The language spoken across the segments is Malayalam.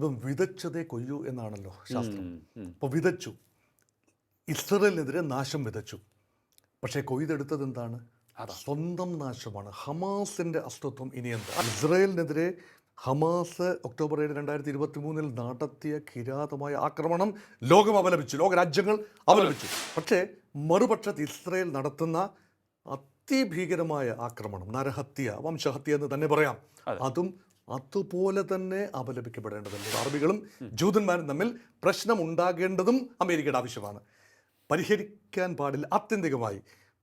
ഇപ്പം വിതച്ചതേ കൊയ്യൂ എന്നാണല്ലോ ശാസ്ത്രം. അപ്പോൾ വിതച്ചു. ഇസ്രയേലിനെതിരെ നാശം വിതച്ചു. പക്ഷേ കൊയ്തെടുത്തത് എന്താണ്? സ്വന്തം നാശമാണ്. ഹമാസിന്റെ അസ്തിത്വം ഇനി എന്താ ഇസ്രയേലിനെതിരെ ഹമാസ് ഒക്ടോബർ ഏഴ് രണ്ടായിരത്തി ഇരുപത്തി മൂന്നിൽ നടത്തിയ കിരാതമായ ആക്രമണം ലോകം അപലപിച്ചു. ലോകരാജ്യങ്ങൾ അപലപിച്ചു. പക്ഷേ മറുപക്ഷത്ത് ഇസ്രയേൽ നടത്തുന്ന അതിഭീകരമായ ആക്രമണം നരഹത്യ വംശഹത്യ എന്ന് തന്നെ പറയാം. അതും അതുപോലെ തന്നെ അപലപിക്കപ്പെടേണ്ടതുണ്ട്. അറബികളും ജൂതന്മാരും തമ്മിൽ പ്രശ്നം ഉണ്ടാകേണ്ടതും അമേരിക്കയുടെ ആവശ്യമാണ്. പരിഹരിക്കാൻ പാടില്ല ആത്യന്തികമായി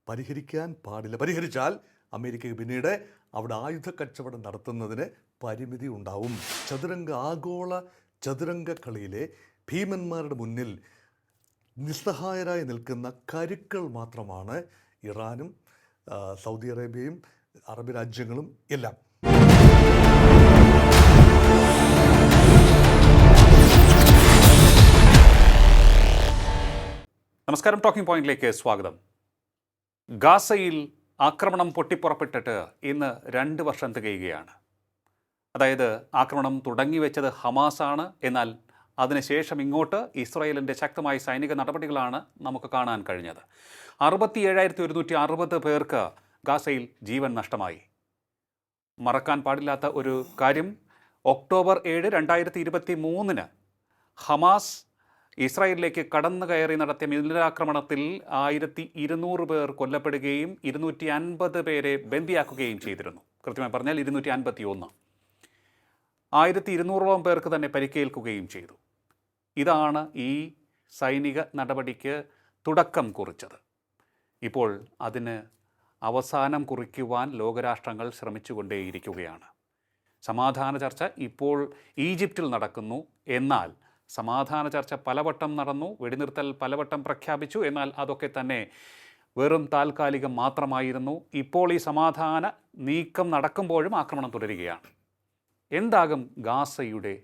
പരിഹരിക്കാൻ പാടില്ല. പരിഹരിച്ചാൽ അമേരിക്കയ്ക്ക് പിന്നീട് അവിടെ ആയുധ കച്ചവടം നടത്തുന്നതിന് പരിമിതി ഉണ്ടാവും. ചതുരംഗ ആഗോള ചതുരംഗ കളിയിലെ ഭീമന്മാരുടെ മുന്നിൽ നിസ്സഹായരായി നിൽക്കുന്ന കരുക്കൾ മാത്രമാണ് ഇറാനും സൗദി അറേബ്യയും അറബ് രാജ്യങ്ങളും എല്ലാം. നമസ്കാരം ടോക്കിംഗ് പോയിന്റിലേക്ക് സ്വാഗതം. ഗാസയിൽ ആക്രമണം പൊട്ടിപ്പുറപ്പെട്ടിട്ട് ഇന്ന് രണ്ട് വർഷം തികയുകയാണ്. അതായത് ആക്രമണം തുടങ്ങിവെച്ചത് ഹമാസാണ് എന്നാൽ അതിനുശേഷം ഇങ്ങോട്ട് ഇസ്രായേലിന്റെ ശക്തമായ സൈനിക നടപടികളാണ് നമുക്ക് കാണാൻ കഴിഞ്ഞത്. അറുപത്തി ഏഴായിരത്തി ഒരുന്നൂറ്റി അറുപത് പേർക്ക് ഗാസയിൽ ജീവൻ നഷ്ടമായി. മറക്കാൻ പാടില്ലാത്ത ഒരു കാര്യം ഒക്ടോബർ ഏഴ് രണ്ടായിരത്തി ഇരുപത്തി മൂന്നിന് ഹമാസ് ഇസ്രായേലിലേക്ക് കടന്നു കയറി നടത്തിയ മിന്നലാക്രമണത്തിൽ ആയിരത്തി ഇരുന്നൂറ് പേർ കൊല്ലപ്പെടുകയും ഇരുന്നൂറ്റി അൻപത് പേരെ ബന്ദിയാക്കുകയും ചെയ്തിരുന്നു. കൃത്യമായി പറഞ്ഞാൽ ഇരുന്നൂറ്റി അൻപത്തി ഒന്ന് ആയിരത്തി ഇരുന്നൂറോളം പേർക്ക് തന്നെ പരിക്കേൽക്കുകയും ചെയ്തു. ഇതാണ് ഈ സൈനിക നടപടിക്ക് തുടക്കം കുറിച്ചത്. ഇപ്പോൾ അതിന് അവസാനം കുറിക്കുവാൻ ലോകരാഷ്ട്രങ്ങൾ ശ്രമിച്ചുകൊണ്ടേയിരിക്കുകയാണ്. സമാധാന ചർച്ച ഇപ്പോൾ ഈജിപ്തിൽ നടക്കുന്നു. എന്നാൽ സമാധാന ചർച്ച പലവട്ടം നടന്നു വെടിനിർത്തൽ പലവട്ടം പ്രഖ്യാപിച്ചു. എന്നാൽ അതൊക്കെ തന്നെ വെറും താൽക്കാലികം മാത്രമായിരുന്നു. ഇപ്പോൾ ഈ സമാധാന നീക്കം നടക്കുമ്പോഴും ആക്രമണം തുടരുകയാണ്. എന്താകും ഗാസയുടെ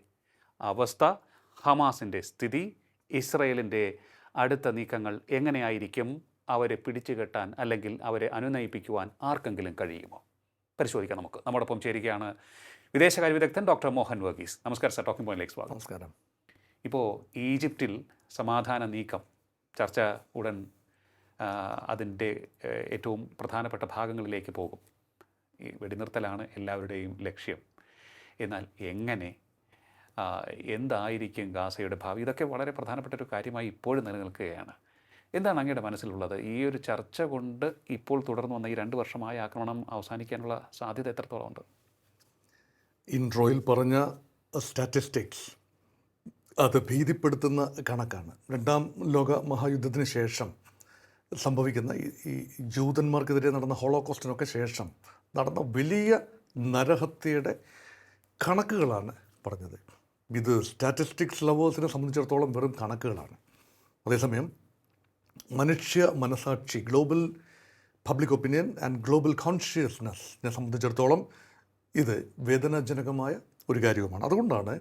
അവസ്ഥ? ഹമാസിന്റെ സ്ഥിതി? ഇസ്രയേലിന്റെ അടുത്ത നീക്കങ്ങൾ എങ്ങനെയായിരിക്കും? അവരെ പിടിച്ചുകെട്ടാൻ അല്ലെങ്കിൽ അവരെ അനുനയിപ്പിക്കുവാൻ ആർക്കെങ്കിലും കഴിയുമോ? പരിശോധിക്കാം നമുക്ക്. നമ്മോടൊപ്പം ചേരുകയാണ് വിദേശകാര്യ വിദഗ്ധൻ ഡോക്ടർ മോഹൻ വർഗീസ്. നമസ്കാരം സർ. ടോക്കിംഗ് പോയിന്റിലേക്ക് സ്വാഗതം. നമസ്കാരം. ഇപ്പോൾ ഈജിപ്തിൽ സമാധാന നീക്കം ചർച്ച ഉടൻ അതിന്റെ ഏറ്റവും പ്രധാനപ്പെട്ട ഭാഗങ്ങളിലേക്ക് പോകും. ഈ വെടിനിർത്തലാണ് എല്ലാവരുടെയും ലക്ഷ്യം. എന്നാൽ എങ്ങനെ എന്തായിരിക്കും ഗാസയുടെ ഭാവി? ഇതൊക്കെ വളരെ പ്രധാനപ്പെട്ട ഒരു കാര്യമായി ഇപ്പോഴും നിലനിൽക്കുകയാണ്. എന്താണ് അങ്ങയുടെ മനസ്സിലുള്ളത്? ഈ ഒരു ചർച്ച കൊണ്ട് ഇപ്പോൾ തുടർന്നു വന്ന ഈ രണ്ട് വർഷമായ ആക്രമണം അവസാനിക്കാനുള്ള സാധ്യത എത്രത്തോളം ഉണ്ട് ഇൻട്രോയിൽ പറഞ്ഞ സ്റ്റാറ്റിസ്റ്റിക്സ് അത് ഭീതിപ്പെടുത്തുന്ന കണക്കാണ്. രണ്ടാം ലോക മഹായുദ്ധത്തിന് ശേഷം സംഭവിക്കുന്ന ഈ ജൂതന്മാർക്കെതിരെ നടന്ന ഹോളോകോസ്റ്റിനൊക്കെ ശേഷം നടന്ന വലിയ നരഹത്യയുടെ കണക്കുകളാണ് പറഞ്ഞത്. ഇത് സ്റ്റാറ്റിസ്റ്റിക്സ് ലവേഴ്സിനെ സംബന്ധിച്ചിടത്തോളം വെറും കണക്കുകളാണ്. അതേസമയം മനുഷ്യ മനസാക്ഷി global public opinion and global കോൺഷ്യസ്നെസ്സിനെ സംബന്ധിച്ചിടത്തോളം ഇത് വേദനാജനകമായ ഒരു കാര്യവുമാണ്. അതുകൊണ്ടാണ്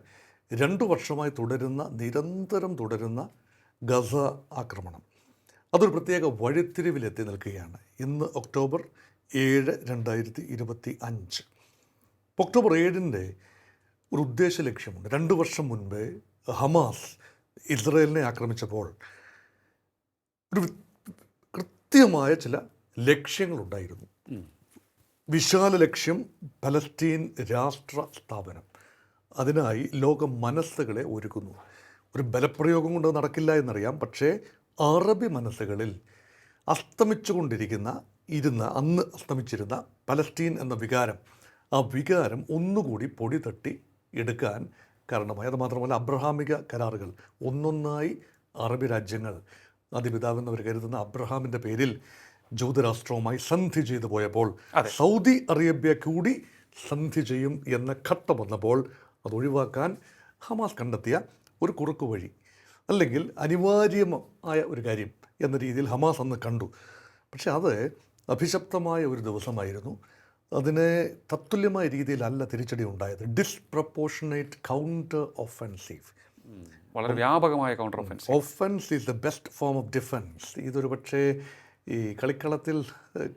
രണ്ടു വർഷമായി തുടരുന്ന നിരന്തരം തുടരുന്ന ഗസ ആക്രമണം. അതൊരു പ്രത്യേക വഴിത്തിരിവിലെത്തി നിൽക്കുകയാണ്. ഇന്ന് ഒക്ടോബർ ഏഴ് രണ്ടായിരത്തി ഇരുപത്തി അഞ്ച് ഒക്ടോബർ ഏഴിന്റെ ഒരു ഉദ്ദേശ ലക്ഷ്യമുണ്ട്. രണ്ട് വർഷം മുൻപ് ഹമാസ് ഇസ്രയേലിനെ ആക്രമിച്ചപ്പോൾ ഒരു കൃത്യമായ ചില ലക്ഷ്യങ്ങളുണ്ടായിരുന്നു. വിശാല ലക്ഷ്യം പലസ്തീൻ രാഷ്ട്ര സ്ഥാപനം അതിനായി ലോക മനസ്സുകളെ ഒരുക്കുന്നു. ഒരു ബലപ്രയോഗം കൊണ്ട് നടക്കില്ല എന്നറിയാം. പക്ഷേ അറബി മനസ്സുകളിൽ അസ്തമിച്ചുകൊണ്ടിരിക്കുന്ന ഇരുന്ന അന്ന് അസ്തമിച്ചിരുന്ന പലസ്റ്റീൻ എന്ന വികാരം ആ വികാരം ഒന്നുകൂടി പൊടി തട്ടി എടുക്കാൻ കാരണമായി. അത് മാത്രമല്ല അബ്രഹാമിക കരാറുകൾ ഒന്നൊന്നായി അറബി രാജ്യങ്ങൾ അതിപിതാവെന്നവർ കരുതുന്ന അബ്രഹാമിന്റെ പേരിൽ ജൂതരാഷ്ട്രവുമായി സന്ധി ചെയ്തു പോയപ്പോൾ സൗദി അറേബ്യ കൂടി സന്ധി ചെയ്യും എന്ന ഘട്ടം വന്നപ്പോൾ അത് ഒഴിവാക്കാൻ ഹമാസ് കണ്ടെത്തിയ ഒരു കുറുക്കു വഴി അല്ലെങ്കിൽ അനിവാര്യമായ ഒരു കാര്യം എന്ന രീതിയിൽ ഹമാസ് അന്ന് കണ്ടു. പക്ഷെ അത് അഭിശപ്തമായ ഒരു ദിവസമായിരുന്നു. അതിന് തത്തുല്യമായ രീതിയിലല്ല തിരിച്ചടി ഉണ്ടായത്. ഡിസ്പ്രപ്പോർഷനേറ്റ് കൗണ്ടർ ഒഫൻസീവ് വളരെ വ്യാപകമായ counter offence offence is the best form of defence ഇതൊരു പക്ഷേ ഈ കളിക്കളത്തിൽ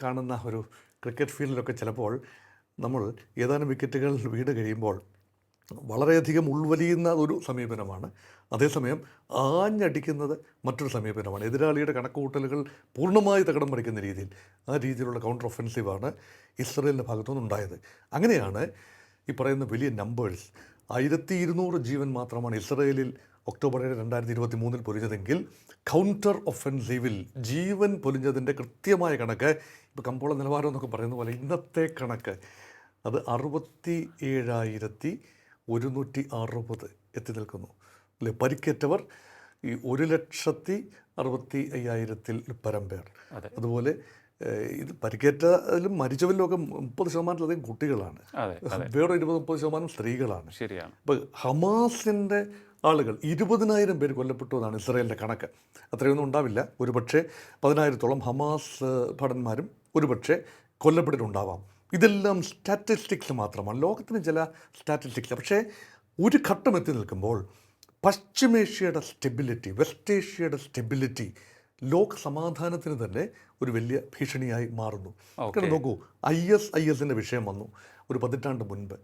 കാണുന്ന ഒരു ക്രിക്കറ്റ് ഫീൽഡിലൊക്കെ ചിലപ്പോൾ നമ്മൾ ഏതാനും വിക്കറ്റുകൾ വീട് കഴിയുമ്പോൾ വളരെയധികം ഉൾവലിയുന്ന ഒരു സമീപനമാണ്. അതേസമയം ആഞ്ഞടിക്കുന്നത് മറ്റൊരു സമീപനമാണ്. എതിരാളിയുടെ കണക്കുകൂട്ടലുകൾ പൂർണമായി തകടം മറിക്കുന്ന രീതിയിൽ ആ രീതിയിലുള്ള കൗണ്ടർ ഒഫൻസീവാണ് ഇസ്രയേലിന്റെ ഭാഗത്തുനിന്നുണ്ടായത് അങ്ങനെയാണ് ഈ പറയുന്ന വലിയ നമ്പേഴ്സ് ആയിരത്തി ഇരുന്നൂറ് ജീവൻ മാത്രമാണ് ഇസ്രയേലിൽ ഒക്ടോബർ ഏഴ് രണ്ടായിരത്തി ഇരുപത്തി മൂന്നിൽ പൊലിഞ്ഞതെങ്കിൽ കൗണ്ടർ ഒഫൻസീവിൽ ജീവൻ പൊലിഞ്ഞതിന്റെ കൃത്യമായ കണക്ക് ഇപ്പോൾ കമ്പോള നിലവാരം എന്നൊക്കെ പറയുന്ന പോലെ ഇന്നത്തെ കണക്ക് അത് അറുപത്തി ഏഴായിരത്തി ഒരുന്നൂറ്റി അറുപത് എത്തി നിൽക്കുന്നു. അല്ലെ പരിക്കേറ്റവർ ഈ ഒരു ലക്ഷത്തി അറുപത്തി അയ്യായിരത്തിൽ പരം പേർ. അതുപോലെ ഇത് പരിക്കേറ്റതിലും മരിച്ചവരിലും ഒക്കെ മുപ്പത് ശതമാനത്തിലധികം കുട്ടികളാണ്. വേറെ ഇരുപത് മുപ്പത് ശതമാനം സ്ത്രീകളാണ്. ശരിയാണ്. അപ്പോൾ ഹമാസിന്റെ ആളുകൾ ഇരുപതിനായിരം പേര് കൊല്ലപ്പെട്ടു എന്നാണ് ഇസ്രായേലിന്റെ കണക്ക്. അത്രയൊന്നും ഉണ്ടാവില്ല. ഒരുപക്ഷെ പതിനായിരത്തോളം ഹമാസ് ഭടന്മാരും ഒരുപക്ഷെ കൊല്ലപ്പെട്ടിട്ടുണ്ടാവാം. ഇതെല്ലാം സ്റ്റാറ്റിസ്റ്റിക്സ് മാത്രമാണ്. ലോകത്തിന് ചില സ്റ്റാറ്റിസ്റ്റിക്സ് പക്ഷേ ഒരു ഘട്ടം എത്തി നിൽക്കുമ്പോൾ പശ്ചിമേഷ്യയുടെ സ്റ്റെബിലിറ്റി വെസ്റ്റ് ഏഷ്യയുടെ സ്റ്റെബിലിറ്റി ലോക സമാധാനത്തിന് തന്നെ ഒരു വലിയ ഭീഷണിയായി മാറുന്നു. കാരണം നോക്കൂ ഐ എസ് ഐ എസിന്റെ വിഷയം വന്നു ഒരു പതിറ്റാണ്ട് മുൻപ്.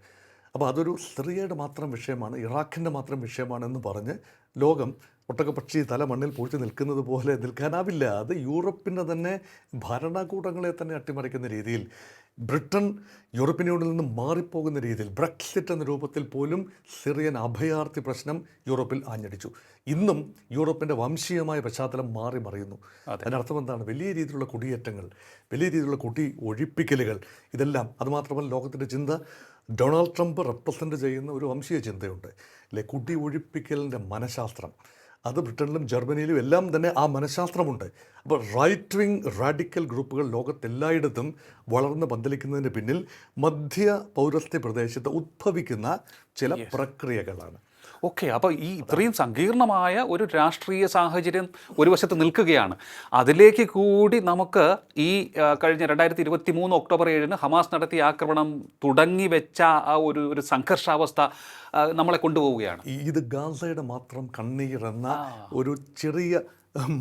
അപ്പോൾ അതൊരു സിറിയയുടെ മാത്രം വിഷയമാണ് ഇറാഖിന്റെ മാത്രം വിഷയമാണെന്ന് പറഞ്ഞ് ലോകം ഒട്ടകപക്ഷി തല മണ്ണിൽ പൂഴ്ത്തി നിൽക്കുന്നത് പോലെ നിൽക്കാനാവില്ല അത് യൂറോപ്പിന്റെ തന്നെ ഭരണകൂടങ്ങളെ തന്നെ അട്ടിമറിക്കുന്ന രീതിയിൽ ബ്രിട്ടൻ യൂറോപ്യൻ യൂണിയനിൽ നിന്ന് മാറിപ്പോകുന്ന രീതിയിൽ ബ്രക്സിറ്റ് എന്ന രൂപത്തിൽ പോലും സിറിയൻ അഭയാർത്ഥി പ്രശ്നം യൂറോപ്പിൽ ആഞ്ഞടിച്ചു. ഇന്നും യൂറോപ്പിന്റെ വംശീയമായ പശ്ചാത്തലം മാറി മറിയുന്നു. അതിനർത്ഥം എന്താണ്? വലിയ രീതിയിലുള്ള കുടിയേറ്റങ്ങൾ വലിയ രീതിയിലുള്ള കുടി ഒഴിപ്പിക്കലുകൾ ഇതെല്ലാം അതുമാത്രമല്ല ലോകത്തിന്റെ ചിന്ത. ഡൊണാൾഡ് ട്രംപ് റെപ്രസെന്റ് ചെയ്യുന്ന ഒരു വംശീയ ചിന്തയുണ്ട്. അല്ലെ? കുടി ഒഴിപ്പിക്കലിന്റെ മനഃശാസ്ത്രം. അത് ബ്രിട്ടനിലും ജർമ്മനിയിലും എല്ലാം തന്നെ ആ മനഃശാസ്ത്രമുണ്ട്. അപ്പോൾ റൈറ്റ് വിങ് റാഡിക്കൽ ഗ്രൂപ്പുകൾ ലോകത്തെല്ലായിടത്തും വളർന്ന് പന്തലിക്കുന്നതിന് പിന്നിൽ മധ്യ പൗരസ്ത്യ പ്രദേശത്ത് ഉദ്ഭവിക്കുന്ന ചില പ്രക്രിയകളാണ്. ഓക്കെ അപ്പോൾ ഈ ഇത്രയും സങ്കീർണമായ ഒരു രാഷ്ട്രീയ സാഹചര്യം ഒരു വശത്ത് നിൽക്കുകയാണ്. അതിലേക്ക് കൂടി നമുക്ക് ഈ കഴിഞ്ഞ രണ്ടായിരത്തി ഇരുപത്തി മൂന്ന് ഒക്ടോബർ ഏഴിന് ഹമാസ് നടത്തിയ ആക്രമണം തുടങ്ങി വെച്ച ആ ഒരു ഒരു സംഘർഷാവസ്ഥ നമ്മളെ കൊണ്ടുപോവുകയാണ്. ഇത് ഗാസയുടെ മാത്രം കണ്ണീരെന്ന ഒരു ചെറിയ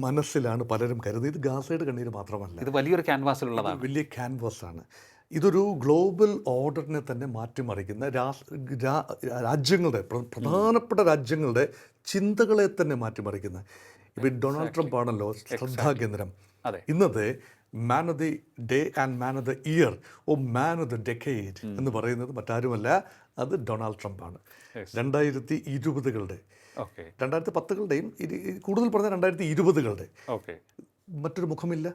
മനസ്സിലാണ് പലരും കരുതുന്നത്. ഇത് ഗാസയുടെ കണ്ണീര് മാത്രമല്ല. ഇത് വലിയൊരു ക്യാൻവാസിലുള്ളതാണ് വലിയ ക്യാൻവാസാണ് ആണ്. ഇതൊരു ഗ്ലോബൽ ഓർഡറിനെ തന്നെ മാറ്റിമറിക്കുന്ന രാജ്യങ്ങളുടെ പ്രധാനപ്പെട്ട രാജ്യങ്ങളുടെ ചിന്തകളെ തന്നെ മാറ്റിമറിക്കുന്ന. ഇപ്പം ഡൊണാൾഡ് ട്രംപ് ആണല്ലോ ശ്രദ്ധാകേന്ദ്രം ഇന്നത്തെ man of the day and man of the year oh man of the decade എന്ന് പറയുന്നത് മറ്റാരുമല്ല അത് ഡൊണാൾഡ് ട്രംപ് ആണ്. രണ്ടായിരത്തി ഇരുപതുകളുടെ. രണ്ടായിരത്തി പത്തുകളുടെയും കൂടുതൽ പറഞ്ഞ രണ്ടായിരത്തി ഇരുപതുകളുടെ. ഓക്കെ മറ്റൊരു മുഖമില്ല.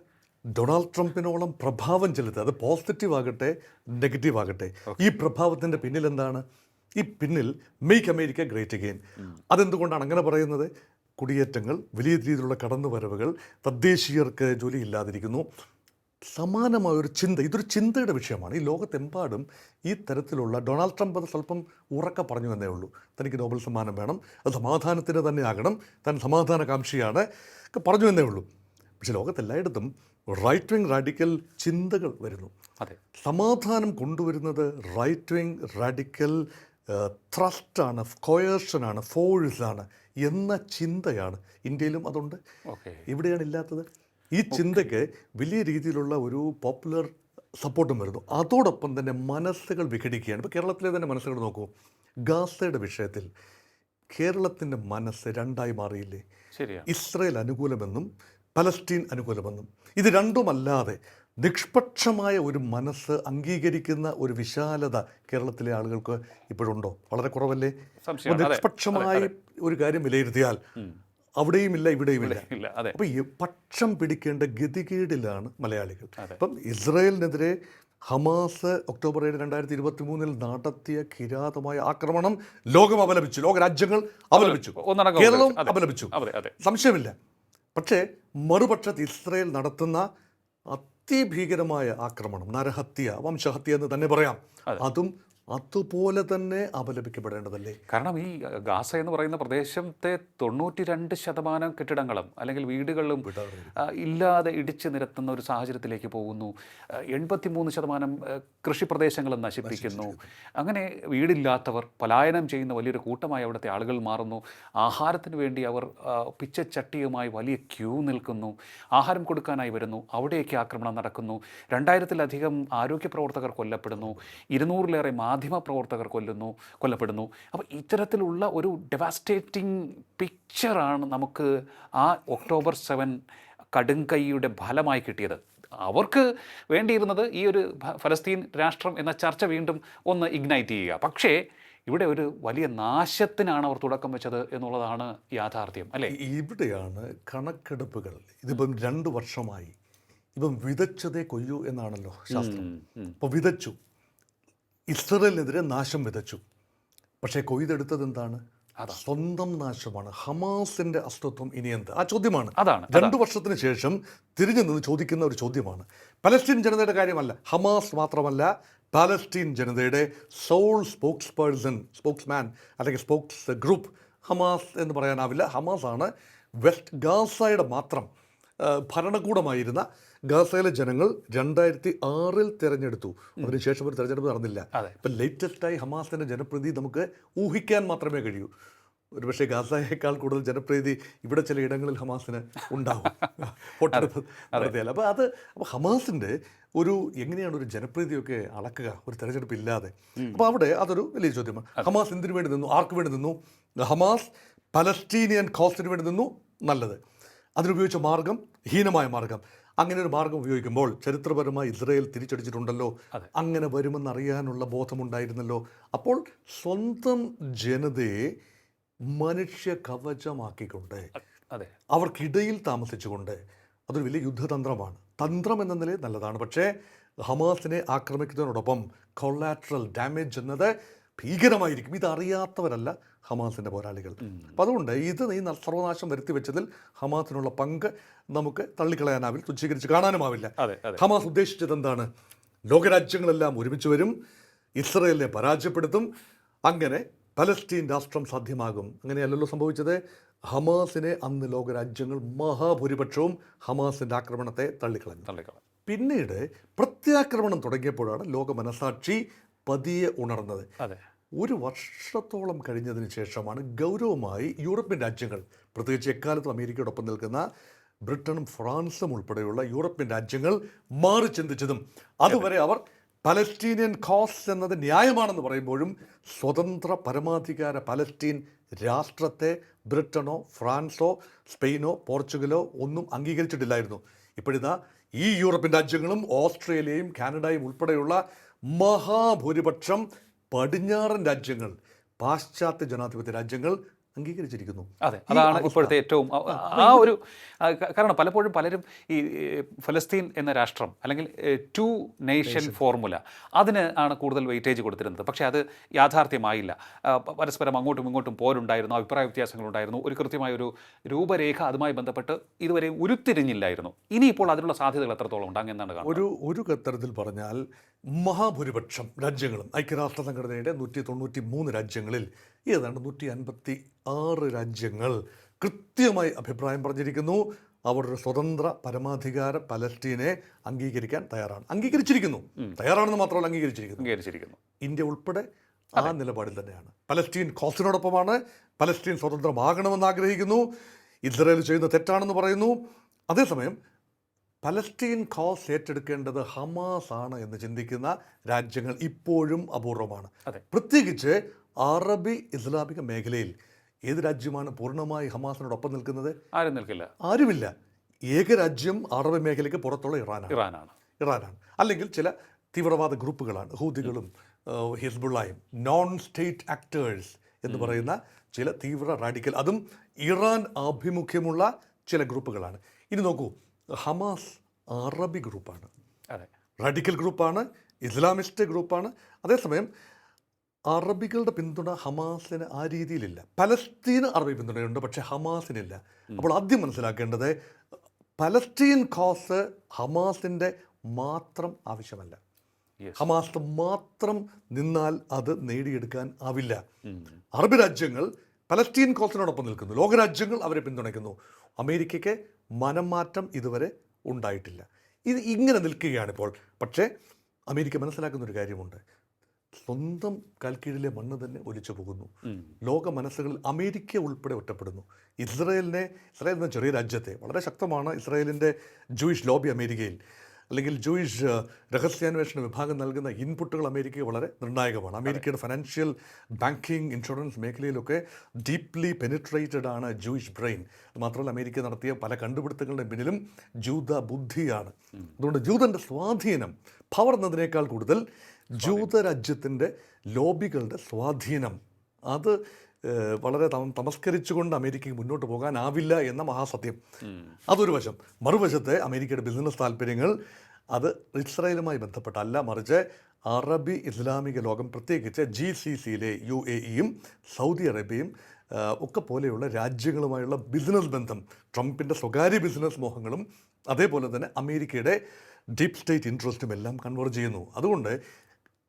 ഡൊണാൾഡ് ട്രംപിനോളം പ്രഭാവം ചെലുത്തുക അത് പോസിറ്റീവ് ആകട്ടെ നെഗറ്റീവ് ആകട്ടെ. ഈ പ്രഭാവത്തിന്റെ പിന്നിൽ എന്താണ്? ഈ പിന്നിൽ മെയ്ക്ക് അമേരിക്ക ഗ്രേറ്റ് അഗെയിൻ അതെന്തുകൊണ്ടാണ് അങ്ങനെ പറയുന്നത്? കുടിയേറ്റങ്ങൾ വലിയ രീതിയിലുള്ള കടന്നുവരവുകൾ തദ്ദേശീയർക്ക് ജോലി ഇല്ലാതിരിക്കുന്നു സമാനമായ ഒരു ചിന്ത ഇതൊരു ചിന്തയുടെ വിഷയമാണ്. ഈ ലോകത്തെമ്പാടും ഈ തരത്തിലുള്ള ഡൊണാൾഡ് ട്രംപ് അത് സ്വല്പം ഉറക്ക പറഞ്ഞു എന്നേ ഉള്ളൂ. തനിക്ക് നോബൽ സമ്മാനം വേണം അത് സമാധാനത്തിന് തന്നെ ആകണം താൻ സമാധാനകാംക്ഷിയാണ് ഒക്കെ പറഞ്ഞു എന്നേ ഉള്ളൂ. പക്ഷെ ലോകത്തെല്ലായിടത്തും റൈറ്റ് വിങ് റാഡിക്കൽ ചിന്തകൾ വരുന്നു. അതെ. സമാധാനം കൊണ്ടുവരുന്നത് റൈറ്റ് വിങ് റാഡിക്കൽ ത്രസ്റ്റാണ് കൊയേഴ്സനാണ് ഫോഴ്സാണ് എന്ന ചിന്തയാണ്. ഇന്ത്യയിലും അതുണ്ട്. ഓക്കെ. ഇവിടെയാണ് ഇല്ലാത്തത്. ഈ ചിന്തയ്ക്ക് വലിയ രീതിയിലുള്ള ഒരു പോപ്പുലർ സപ്പോർട്ടും വരുന്നു. അതോടൊപ്പം തന്നെ മനസ്സുകൾ വിഘടിക്കുകയാണ്. ഇപ്പോൾ കേരളത്തിലെ തന്നെ മനസ്സുകൾ നോക്കൂ. ഗാസയുടെ വിഷയത്തിൽ കേരളത്തിന്റെ മനസ്സ് രണ്ടായി മാറിയില്ലേ? ഇസ്രയേൽ അനുകൂലമെന്നും പലസ്തീൻ അനുകൂലമെന്നും ഇത് രണ്ടുമല്ലാതെ നിഷ്പക്ഷമായ ഒരു മനസ്സ് അംഗീകരിക്കുന്ന ഒരു വിശാലത കേരളത്തിലെ ആളുകൾക്ക് ഇപ്പോഴുണ്ടോ? വളരെ കുറവല്ലേ? നിഷ്പക്ഷമായി ഒരു കാര്യം വിലയിരുത്തിയാൽ അവിടെയും ഇല്ല ഇവിടെയും ഇല്ല. ഇല്ല അപ്പോൾ ഈ പക്ഷം പിടിക്കേണ്ട ഗതികേടിലാണ് മലയാളികൾ. അപ്പം ഇസ്രായേലിനെതിരെ ഹമാസ് ഒക്ടോബർ ഏഴ് രണ്ടായിരത്തി ഇരുപത്തി മൂന്നിൽ നടത്തിയ കിരാതമായ ആക്രമണം ലോകം അപലപിച്ചു. ലോകരാജ്യങ്ങൾ അപലപിച്ചു. കേരളവും. അപലപിച്ചു. സംശയമില്ല. പക്ഷേ മറുപക്ഷത്ത് ഇസ്രയേൽ നടത്തുന്ന അതിഭീകരമായ ആക്രമണം നരഹത്യ വംശഹത്യ എന്ന് തന്നെ പറയാം. അതും. അതുപോലെ തന്നെ അപലപിക്കപ്പെടേണ്ടതല്ലേ? കാരണം ഈ ഗാസ എന്ന് പറയുന്ന പ്രദേശത്തെ തൊണ്ണൂറ്റി രണ്ട് ശതമാനം കെട്ടിടങ്ങളും അല്ലെങ്കിൽ വീടുകളും ഇല്ലാതെ ഇടിച്ചു നിരത്തുന്ന ഒരു സാഹചര്യത്തിലേക്ക് പോകുന്നു. എൺപത്തി മൂന്ന് ശതമാനം കൃഷിപ്രദേശങ്ങളും കൃഷി പ്രദേശങ്ങളും നശിപ്പിക്കുന്നു അങ്ങനെ വീടില്ലാത്തവർ പലായനം ചെയ്യുന്ന വലിയൊരു കൂട്ടമായി അവിടുത്തെ ആളുകൾ മാറുന്നു. ആഹാരത്തിന് വേണ്ടി അവർ പിച്ചച്ചട്ടിയുമായി വലിയ ക്യൂ നിൽക്കുന്നു. ആഹാരം കൊടുക്കാനായി വരുന്നു. അവിടേക്ക് ആക്രമണം നടക്കുന്നു. രണ്ടായിരത്തിലധികം ആരോഗ്യ പ്രവർത്തകർ കൊല്ലപ്പെടുന്നു. ഇരുന്നൂറിലേറെ മാധ്യമപ്രവർത്തകർ കൊല്ലുന്നു കൊല്ലപ്പെടുന്നു. അപ്പോൾ ഇത്തരത്തിലുള്ള ഒരു ഡെവാസ്റ്റേറ്റിംഗ് പിക്ചറാണ് നമുക്ക് ആ ഒക്ടോബർ സെവൻ കടുംകൈയുടെ ഫലമായി കിട്ടിയത്. അവർക്ക് വേണ്ടിയിരുന്നത് ഈ ഒരു ഫലസ്തീൻ രാഷ്ട്രം എന്ന ചർച്ച വീണ്ടും ഒന്ന് ഇഗ്നൈറ്റ് ചെയ്യുക. പക്ഷേ ഇവിടെ ഒരു വലിയ നാശത്തിനാണ് അവർ തുടക്കം വെച്ചത് എന്നുള്ളതാണ് യാഥാർത്ഥ്യം അല്ലേ? ഇവിടെയാണ് കണക്കെടുപ്പുകൾ. ഇതിപ്പം രണ്ട് വർഷമായി. ഇപ്പം വിതച്ചതേ കൊയ്യൂ എന്നാണല്ലോ ശാസ്ത്രം. അപ്പോൾ വിതച്ചു. ഇസ്രയേലിനെതിരെ നാശം വിതച്ചു. പക്ഷേ കൊയ്തെടുത്തത് എന്താണ്? സ്വന്തം നാശമാണ്. ഹമാസിന്റെ അസ്തിത്വം ഇനി എന്ത്? ആ ചോദ്യമാണ്. അതാണ് രണ്ടു വർഷത്തിന് ശേഷം തിരിഞ്ഞു നിന്ന് ചോദിക്കുന്ന ഒരു ചോദ്യമാണ്. പലസ്തീൻ ജനതയുടെ കാര്യമല്ല ഹമാസ് മാത്രമല്ല പാലസ്തീൻ ജനതയുടെ sole spokesperson spokesman അല്ലെങ്കിൽ സ്പോക്സ് ഗ്രൂപ്പ് ഹമാസ് എന്ന് പറയാനാവില്ല. ഹമാസ് ആണ് വെസ്റ്റ് ഗാസയുടെ മാത്രം ഭരണകൂടമായിരുന്ന ഗാസയിലെ ജനങ്ങൾ രണ്ടായിരത്തി ആറിൽ തിരഞ്ഞെടുത്തു. അതിനുശേഷം ഒരു തിരഞ്ഞെടുപ്പ് നടന്നില്ല. ഇപ്പം ലേറ്റസ്റ്റായി ഹമാസിന്റെ ജനപ്രീതി നമുക്ക് ഊഹിക്കാൻ മാത്രമേ കഴിയൂ. ഒരുപക്ഷെ ഗാസയേക്കാൾ കൂടുതൽ ജനപ്രീതി ഇവിടെ ചില ഇടങ്ങളിൽ ഹമാസിന് ഉണ്ടാവും. വോട്ടെടുപ്പ് നടത്തിയാൽ. അപ്പോൾ അത് അപ്പോൾ ഹമാസിന്റെ ഒരു എങ്ങനെയാണ് ഒരു ജനപ്രീതിയൊക്കെ അളക്കുക? ഒരു തെരഞ്ഞെടുപ്പ് ഇല്ലാതെ അപ്പോൾ അവിടെ അതൊരു വലിയ ചോദ്യമാണ്. ഹമാസ് എന്തിനു വേണ്ടി നിന്നു? ആർക്ക് വേണ്ടി നിന്നു? ഹമാസ് പലസ്റ്റീനിയൻ കോസ്റ്റിന് വേണ്ടി നിന്നു? നല്ലത്. അതിനുപയോഗിച്ച മാർഗം ഹീനമായ മാർഗം. അങ്ങനെ ഒരു മാർഗം ഉപയോഗിക്കുമ്പോൾ ചരിത്രപരമായി ഇസ്രയേൽ തിരിച്ചടിച്ചിട്ടുണ്ടല്ലോ. അങ്ങനെ വരുമെന്നറിയാനുള്ള ബോധമുണ്ടായിരുന്നല്ലോ. അപ്പോൾ സ്വന്തം ജനതയെ മനുഷ്യ കവചമാക്കിക്കൊണ്ട് അതെ. അവർക്കിടയിൽ താമസിച്ചുകൊണ്ട് അതൊരു വലിയ യുദ്ധതന്ത്രമാണ്. തന്ത്രം എന്ന നിലയിൽ നല്ലതാണ്. പക്ഷേ ഹമാസിനെ ആക്രമിക്കുന്നതിനോടൊപ്പം കൊളാട്രൽ ഡാമേജ് എന്നത് ഭീകരമായിരിക്കും. ഇതറിയാത്തവരല്ല ഹമാസിന്റെ പോരാളികൾ അപ്പം അതുകൊണ്ട് ഇത് ഈ സർവനാശം വരുത്തി വെച്ചതിൽ ഹമാസിനുള്ള പങ്ക് നമുക്ക് തള്ളിക്കളയാനാവില്ല തുച്ഛീകരിച്ച് കാണാനുമാവില്ല. ഹമാസ് ഉദ്ദേശിച്ചത് എന്താണ്? ലോകരാജ്യങ്ങളെല്ലാം ഒരുമിച്ച് വരും ഇസ്രയേലിനെ പരാജയപ്പെടുത്തും അങ്ങനെ പലസ്തീൻ രാഷ്ട്രം സാധ്യമാകും. അങ്ങനെയല്ലല്ലോ സംഭവിച്ചത്? ഹമാസിനെ അന്ന് ലോകരാജ്യങ്ങൾ മഹാഭൂരിപക്ഷവും ഹമാസിന്റെ ആക്രമണത്തെ തള്ളിക്കളഞ്ഞു. തള്ളിക്കളഞ്ഞു. പിന്നീട് പ്രത്യാക്രമണം തുടങ്ങിയപ്പോഴാണ് ലോക മനസാക്ഷി പതിയെ ഉണർന്നത്. ഒരു വർഷത്തോളം കഴിഞ്ഞതിന് ശേഷമാണ് ഗൗരവമായി യൂറോപ്യൻ രാജ്യങ്ങൾ പ്രത്യേകിച്ച് എക്കാലത്തും അമേരിക്കയോടൊപ്പം നിൽക്കുന്ന ബ്രിട്ടനും ഫ്രാൻസും ഉൾപ്പെടെയുള്ള യൂറോപ്യൻ രാജ്യങ്ങൾ മാറി ചിന്തിച്ചതും അതുവരെ അവർ പലസ്തീനിയൻ കോസ് എന്നത് ന്യായമാണെന്ന് പറയുമ്പോഴും സ്വതന്ത്ര പരമാധികാര പലസ്തീൻ രാഷ്ട്രത്തെ ബ്രിട്ടനോ ഫ്രാൻസോ സ്പെയിനോ പോർച്ചുഗലോ ഒന്നും അംഗീകരിച്ചിട്ടില്ലായിരുന്നു. ഇപ്പോഴിതാ ഈ യൂറോപ്യൻ രാജ്യങ്ങളും ഓസ്ട്രേലിയയും കാനഡയും ഉൾപ്പെടെയുള്ള മഹാഭൂരിപക്ഷം പടിഞ്ഞാറൻ രാജ്യങ്ങൾ പാശ്ചാത്യ ജനാധിപത്യ രാജ്യങ്ങൾ അംഗീകരിച്ചിരിക്കുന്നു. അതെ അതാണ് ഇപ്പോഴത്തെ ഏറ്റവും ആ- ഒരു കാരണം പലപ്പോഴും പലരും ഈ ഫലസ്തീൻ എന്ന രാഷ്ട്രം അല്ലെങ്കിൽ ടു നേഷൻ ഫോർമുല അതിന് ആണ് കൂടുതൽ വെയിറ്റേജ് കൊടുത്തിരുന്നത്. പക്ഷേ അത് യാഥാർത്ഥ്യമായില്ല. പരസ്പരം അങ്ങോട്ടും ഇങ്ങോട്ടും പോരുണ്ടായിരുന്നു അഭിപ്രായ വ്യത്യാസങ്ങളുണ്ടായിരുന്നു ഒരു കൃത്യമായ ഒരു രൂപരേഖ അതുമായി ബന്ധപ്പെട്ട് ഇതുവരെ ഉരുത്തിരിഞ്ഞില്ലായിരുന്നു. ഇനിയിപ്പോൾ അതിനുള്ള സാധ്യതകൾ എത്രത്തോളം ഉണ്ട്? അങ്ങനെയാണ് കാണുന്നത്. ഒരു ഒരു തരത്തിൽ പറഞ്ഞാൽ മഹാഭൂരിപക്ഷം രാജ്യങ്ങളും ഐക്യരാഷ്ട്ര സംഘടനയുടെ നൂറ്റി തൊണ്ണൂറ്റി മൂന്ന് രാജ്യങ്ങളിൽ ഏതാണ്ട് നൂറ്റി അൻപത്തി ആറ് രാജ്യങ്ങൾ കൃത്യമായി അഭിപ്രായം പറഞ്ഞിരിക്കുന്നു. അവരുടെ ഒരു സ്വതന്ത്ര പരമാധികാര പലസ്റ്റീനെ അംഗീകരിക്കാൻ തയ്യാറാണ്. അംഗീകരിച്ചിരിക്കുന്നു. തയ്യാറാണെന്ന് മാത്രമല്ല അംഗീകരിച്ചിരിക്കുന്നു. അംഗീകരിച്ചിരിക്കുന്നു. ഇന്ത്യ ഉൾപ്പെടെ ആ നിലപാടിൽ തന്നെയാണ്. പലസ്റ്റീൻ കോസിനോടൊപ്പമാണ് പലസ്റ്റീൻ സ്വതന്ത്രമാകണമെന്ന് ആഗ്രഹിക്കുന്നു. ഇസ്രയേൽ ചെയ്യുന്ന തെറ്റാണെന്ന് പറയുന്നു. അതേസമയം പലസ്റ്റീൻ കോസ് ഏറ്റെടുക്കേണ്ടത് ഹമാസ് ആണ് എന്ന് ചിന്തിക്കുന്ന രാജ്യങ്ങൾ ഇപ്പോഴും അപൂർവമാണ്. പ്രത്യേകിച്ച് അറബി ഇസ്ലാമിക മേഖലയിൽ ഏത് രാജ്യമാണ് പൂർണമായി ഹമാസിനോടൊപ്പം നിൽക്കുന്നത്? ആരും നിൽക്കില്ല. ആരുമില്ല. ഏക രാജ്യം അറബ് മേഖലയ്ക്ക് പുറത്തുള്ള ഇറാനാണ്. ഇറാനാണ്. ഇറാനാണ്. അല്ലെങ്കിൽ ചില തീവ്രവാദ ഗ്രൂപ്പുകളാണ് ഹൂദികളും ഹിസ്ബുള്ളായും നോൺ സ്റ്റേറ്റ് ആക്ടേഴ്സ് എന്ന് പറയുന്ന ചില തീവ്ര റാഡിക്കൽ. അതും ഇറാൻ ആഭിമുഖ്യമുള്ള ചില ഗ്രൂപ്പുകളാണ്. ഇനി നോക്കൂ ഹമാസ് അറബി ഗ്രൂപ്പാണ്. അതെ. റാഡിക്കൽ ഗ്രൂപ്പാണ് ഇസ്ലാമിസ്റ്റ് ഗ്രൂപ്പാണ്. അതേസമയം അറബികളുടെ പിന്തുണ ഹമാസിന് ആ രീതിയിലില്ല. പലസ്തീന് അറബി പിന്തുണയുണ്ട് പക്ഷേ ഹമാസിനില്ല. അപ്പോൾ ആദ്യം മനസ്സിലാക്കേണ്ടത് പലസ്തീൻ കോസ് ഹമാസിന്റെ മാത്രം ആവശ്യമല്ല. ഹമാസ് മാത്രം നിന്നാൽ അത് നേടിയെടുക്കാൻ ആവില്ല. അറബ് രാജ്യങ്ങൾ പലസ്തീൻ കോസിനോടൊപ്പം നിൽക്കുന്നു. ലോകരാജ്യങ്ങൾ അവരെ പിന്തുണയ്ക്കുന്നു. അമേരിക്കയ്ക്ക് മനം മാറ്റം ഇതുവരെ ഉണ്ടായിട്ടില്ല. ഇത് ഇങ്ങനെ നിൽക്കുകയാണിപ്പോൾ. പക്ഷേ അമേരിക്ക മനസ്സിലാക്കുന്ന ഒരു കാര്യമുണ്ട്. സ്വന്തം കാൽക്കീഴിലെ മണ്ണ് തന്നെ ഒലിച്ചു പോകുന്നു. ലോക മനസ്സുകളിൽ അമേരിക്ക ഉൾപ്പെടെ ഒറ്റപ്പെടുന്നു. ഇസ്രയേലിനെ ഇസ്രായേൽ എന്ന ചെറിയ രാജ്യത്തെ വളരെ ശക്തമാണ് ഇസ്രായേലിന്റെ ജൂയിഷ് ലോബി അമേരിക്കയിൽ. അല്ലെങ്കിൽ ജൂയിഷ് ഏഹ്, രഹസ്യാന്വേഷണ വിഭാഗം നൽകുന്ന ഇൻപുട്ടുകൾ അമേരിക്കയ്ക്ക് വളരെ നിർണായകമാണ്. അമേരിക്കയുടെ ഫിനാൻഷ്യൽ ബാങ്കിങ് ഇൻഷുറൻസ് മേഖലയിലൊക്കെ ഡീപ്ലി പെനിട്രേറ്റഡ് ആണ് ജൂയിഷ് ബ്രെയിൻ മാത്രമല്ല അമേരിക്ക നടത്തിയ പല കണ്ടുപിടുത്തങ്ങളുടെ പിന്നിലും ജൂത ബുദ്ധിയാണ്. അതുകൊണ്ട് ജൂതന്റെ സ്വാധീനം പവർ എന്നതിനേക്കാൾ കൂടുതൽ ജൂതരാജ്യത്തിന്റെ ലോബികളുടെ സ്വാധീനം. അത് വളരെ തമസ്കരിച്ചുകൊണ്ട് അമേരിക്കയ്ക്ക് മുന്നോട്ട് പോകാനാവില്ല എന്ന മഹാസത്യം. അതൊരു വശം. മറുവശത്തെ അമേരിക്കയുടെ ബിസിനസ് താല്പര്യങ്ങൾ അത് ഇസ്രായേലുമായി ബന്ധപ്പെട്ടല്ല. മറിച്ച് അറബി ഇസ്ലാമിക ലോകം പ്രത്യേകിച്ച് ജി സി സിയിലെ യു എ ഇയും സൗദി അറേബ്യയും ഒക്കെ പോലെയുള്ള രാജ്യങ്ങളുമായുള്ള ബിസിനസ് ബന്ധം ട്രംപിന്റെ സ്വകാര്യ ബിസിനസ് മോഹങ്ങളും അതേപോലെ തന്നെ അമേരിക്കയുടെ ഡീപ് സ്റ്റേറ്റ് ഇൻട്രസ്റ്റും എല്ലാം കൺവേർജ് ചെയ്യുന്നു. അതുകൊണ്ട്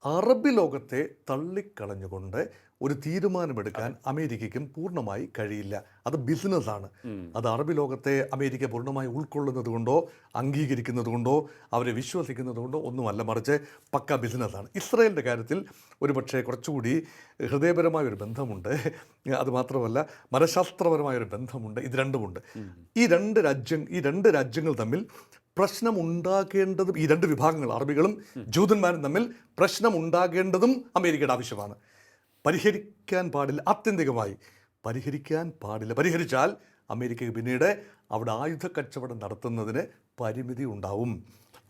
അറബി ലോകത്തെ തള്ളിക്കളഞ്ഞുകൊണ്ട് ഒരു തീരുമാനമെടുക്കാൻ അമേരിക്കയ്ക്കും പൂർണമായി കഴിയില്ല. അത് ബിസിനസ്സാണ് അത് അറബി ലോകത്തെ അമേരിക്ക പൂർണമായി ഉൾക്കൊള്ളുന്നത് കൊണ്ടോ അംഗീകരിക്കുന്നത് കൊണ്ടോ അവരെ വിശ്വസിക്കുന്നത് കൊണ്ടോ ഒന്നുമല്ല മറിച്ച് പക്ക ബിസിനസ്സാണ് ഇസ്രയേലിന്റെ കാര്യത്തിൽ ഒരു പക്ഷേ കുറച്ചുകൂടി ഹൃദയപരമായ ഒരു ബന്ധമുണ്ട്. അത് മാത്രമല്ല മനഃശാസ്ത്രപരമായ ഒരു ബന്ധമുണ്ട്. ഇത് രണ്ടുമുണ്ട്. ഈ രണ്ട് രാജ്യം ഈ രണ്ട് രാജ്യങ്ങൾ തമ്മിൽ പ്രശ്നം ഉണ്ടാകേണ്ടതും ഈ രണ്ട് വിഭാഗങ്ങൾ അറബികളും ജൂതന്മാരും തമ്മിൽ പ്രശ്നം ഉണ്ടാകേണ്ടതും അമേരിക്കയുടെ ആവശ്യമാണ്. പരിഹരിക്കാൻ പാടില്ല ആത്യന്തികമായി പരിഹരിക്കാൻ പാടില്ല. പരിഹരിച്ചാൽ അമേരിക്കയ്ക്ക് പിന്നീട് അവിടെ ആയുധ കച്ചവടം നടത്തുന്നതിന് പരിമിതി ഉണ്ടാവും.